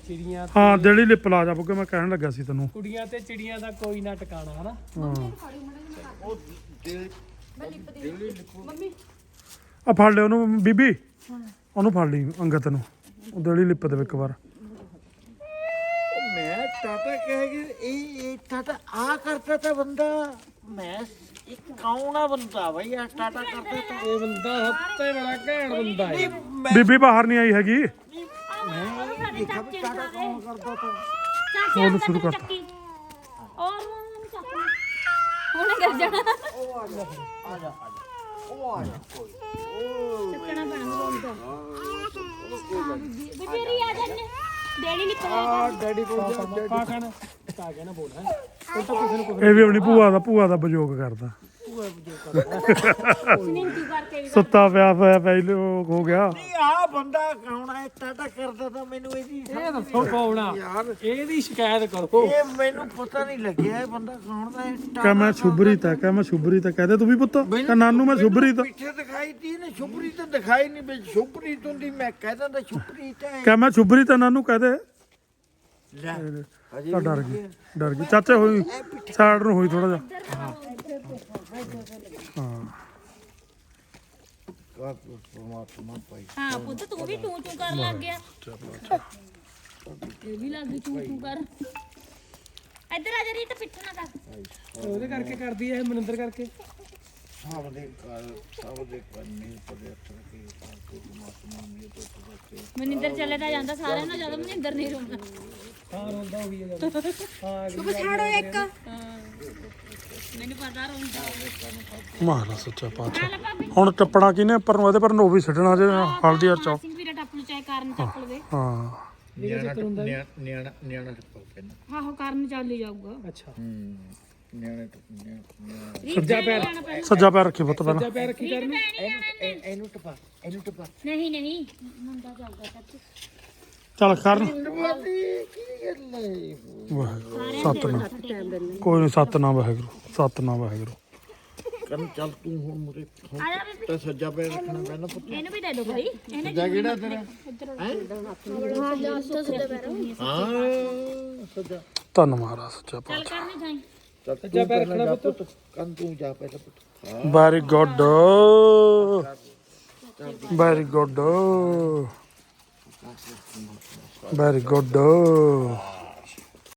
ਚਿੜੀਆਂ ਹਾਂ ਦੇਲੀ ਲਿਪ ਲਾ ਜਾ ਬੁੱਗੇ ਮੈਂ ਕਹਿਣ ਲੱਗਾ ਸੀ ਤੈਨੂੰ। ਕੁੜੀਆਂ ਤੇ ਚਿੜੀਆਂ ਦਾ ਕੋਈ ਨਾ ਟਿਕਾਣਾ ਹਨਾ? ਆ ਫੜ ਲਿਓ ਉਹਨੂੰ ਬੀਬੀ। ਉਹਨੂੰ ਫੜ ਲਈ ਅੰਗਤ ਨੂੰ। ਉਹ ਦੇਲੀ ਲਿਪ ਦੇ ਇੱਕ ਵਾਰ। ਮੈਂ ਟਾਟਾ ਕਹਿ ਕੇ ਇਹ ਇਹ ਟਾਟਾ ਆ ਕਰਤਾ ਤਾਂ ਬੰਦਾ। ਮੈਂ ਇਹ ਕੌਣ ਆ ਬੰਦਾ ਬਈ ਆ ਟਾਟਾ ਕਰਤਾ ਤਾਂ। ਇਹ ਬੰਦਾ ਸਭ ਤੋਂ ਬੜਾ ਘੈਂਟ ਬੰਦਾ ਹੈ। ਬੀਬੀ ਬਾਹਰ ਨਹੀਂ ਆਈ ਹੈਗੀ। ਦੇਖਾ ਵੀ ਟਾਟਾ ਕੌਣ ਕਰਦਾ ਤਾਂ। ਉਹਨੂੰ ਸ਼ੁਰੂ ਕਰ। ਔਰ ਉਹਨੇ ਕਰ ਜਾਣਾ। ਉਹ ਆ ਜਾ ਆ ਜਾ ਉਹ ਆ ਜਾ ਕੋਈ। ਚੱਕਣਾ ਪੈਣਾ। ਬੋਲਦਾ ਬੀਬੀ ਆ ਜਾਂਦੇ। ਡੈਡੀ ਨਿਕਲ ਆ ਡੈਡੀ ਕੋਲ ਜਾ ਪਾ ਕਹਿਣਾ ਪਾ ਕਹਿਣਾ ਬੋਲ ਹੈ। ਉਹ ਤਾਂ ਕਿਸੇ ਨੂੰ ਕੁਝ ਇਹ ਵੀ ਆਪਣੀ ਭੂਆ ਦਾ ਭੂਆ ਦਾ ਬਜੋਗ ਕਰਦਾ। ਮਿੰਟੂ ਕਰਕੇ ਵੀ ਸੁੱਤਾ ਪਿਆ ਪਿਆ ਪਹਿਲੇ ਉਹ ਹੋ ਗਿਆ। ਨਹੀਂ ਆ ਬੰਦਾ ਕੌਣ ਹੈ ਟਾਟਾ ਕਰਦਾ ਤਾਂ ਮੈਨੂੰ ਇਹਦੀ ਇਹ ਦੱਸੋ ਕੌਣ ਯਾਰ ਇਹਦੀ ਸ਼ਿਕਾਇਤ ਕਰੋ। ਇਹ ਮੈਨੂੰ ਪਤਾ ਨਹੀਂ ਲੱਗਿਆ ਇਹ ਬੰਦਾ ਕੌਣ ਦਾ ਹੈ ਕਹ ਮੈਂ ਸ਼ੁਭਰੀ ਤਾਂ ਕਹ ਮੈਂ ਸ਼ੁਭਰੀ ਤਾਂ ਕਹਦੇ ਤੂੰ ਵੀ ਪੁੱਤ। ਕਹ ਨਾਨੂ ਮੈਂ ਸ਼ੁਭਰੀ ਤਾਂ ਪਿੱਛੇ ਦਿਖਾਈ ਤੀ ਨੇ ਸ਼ੁਭਰੀ ਤਾਂ ਦਿਖਾਈ ਨਹੀਂ ਬਈ ਸ਼ੁਭਰੀ ਹੁੰਦੀ ਮੈਂ ਕਹਿ ਦਿੰਦਾ ਸ਼ੁਭਰੀ ਤਾਂ ਹੈ। ਕਹ ਮੈਂ ਸ਼ੁਭਰੀ ਤਾਂ ਨਾਨੂ ਕਹਦੇ ਲੈ ਤਾਂ ਡਰ ਗਈ ਡਰ ਗਈ। ਚਾਚੇ ਹੋਈ ਸਾਈਡ ਨੂੰ ਹੋਈ ਥੋੜਾ ਜਿਹਾ। ਹਾਂ। ਕਾਹ ਪਰਮਾਤਮਾ ਭਾਈ ਹਾਂ ਪੁੱਤ ਤੂੰ ਵੀ ਟੂ ਟੂ ਕਰਨ ਲੱਗ ਗਿਆ। ਇਹ ਵੀ ਲੱਗ ਗਈ ਟੂ ਟੂ ਕਰ ਇੱਧਰ ਆ ਜਾ ਰੀਤ ਪਿੱਠ ਨਾ ਕਰ। ਉਹਦੇ ਕਰਕੇ ਕਰਦੀ ਹੈ ਇਹ ਮਨਿੰਦਰ ਕਰਕੇ। ਮਨਿੰਦਰ ਚੱਲੇ ਤਾਂ ਜਾਂਦਾ ਸਾਰਿਆਂ ਨਾਲ ਜਦੋਂ ਮਨਿੰਦਰ ਨਹੀਂ ਰੋਂਦਾ। ਹਾਂ ਰੋਂਦਾ ਹੋ ਗਈ ਗੱਲ ਹਾਂ ਅਗਲੀ ਛਾੜੋ ਇੱਕ। ਮੈਨੂੰ ਪਤਾ ਰੋਂਦਾ। ਮਹਾਰਾ ਸੱਚਾ ਪਾਤਸ਼ਾਹ। ਹੁਣ ਟੱਪਣਾ ਕਿਨੇ ਉੱਪਰ ਨੂੰ ਇਹਦੇ ਪਰ ਨੂੰ ਵੀ ਛੱਡਣਾ ਜੇ ਹਲਦੀ ਆ ਚੌ ਸਿੰਘ ਵੀਰਾ ਟੱਪ ਨੂੰ ਚਾਹੇ ਕਾਰਨ ਚੱਕ ਲਵੇ ਹਾਂ। ਨਿਆਣਾ ਨਿਆਣਾ ਨਿਆਣਾ ਟੱਪਾ ਪੈਣਾ ਆਹੋ ਕਾਰਨ ਚੱਲ ਹੀ ਜਾਊਗਾ। ਅੱਛਾ। ਹੂੰ। ਨਿਆਣੇ ਟੱਪ ਨਿਆਣਾ ਸੱਜਾ ਪੈਰ ਸੱਜਾ ਪੈਰ ਰੱਖੀ ਪੁੱਤ ਪਹਿਲਾਂ। ਸੱਜਾ ਪੈਰ ਰੱਖੀ ਕਰਨੀ। ਇਹਨੂੰ ਇਹਨੂੰ ਟੱਪਾ ਇਹਨੂੰ ਟੱਪਾ। ਨਹੀਂ ਨਹੀਂ। ਮੁੰਡਾ ਚੱਲਦਾ ਸੱਚ ਚੱਲ ਕਰਨ ਸਤਨਾਮ। ਕੋਈ ਨਹੀਂ ਸਤਨਾਮ ਵਾਹਿਗੁਰੂ ਸਤਨਾਮ ਵਾਹਿਗੁਰੂ। ਕਰਨ ਚੱਲ ਤੂੰ ਹੁਣ ਮੁਰੇ ਤਾਂ ਸੱਜਾ ਪੈਰ ਰੱਖਣਾ ਪੈਣਾ ਪੁੱਤ। ਇਹਨੂੰ ਵੀ ਦੇ ਦਿਓ ਭਾਈ। ਇਹਨੇ ਸੱਜਾ ਕਿਹੜਾ ਤੇਰਾ? ਹਾਂ? ਸੱਜਾ ਧੰਨ ਮਹਾਰਾਜ ਸੱਚਾ ਚੱਲ ਕਰਨੀ ਜਾਈ ਚੱਲ ਸੱਜਾ ਪੈਰ ਰੱਖਣਾ ਪੁੱਤ। ਕੰਨ ਤੂੰ ਜਾ ਪਹਿਲਾਂ ਪੁੱਤ। Very good very good very good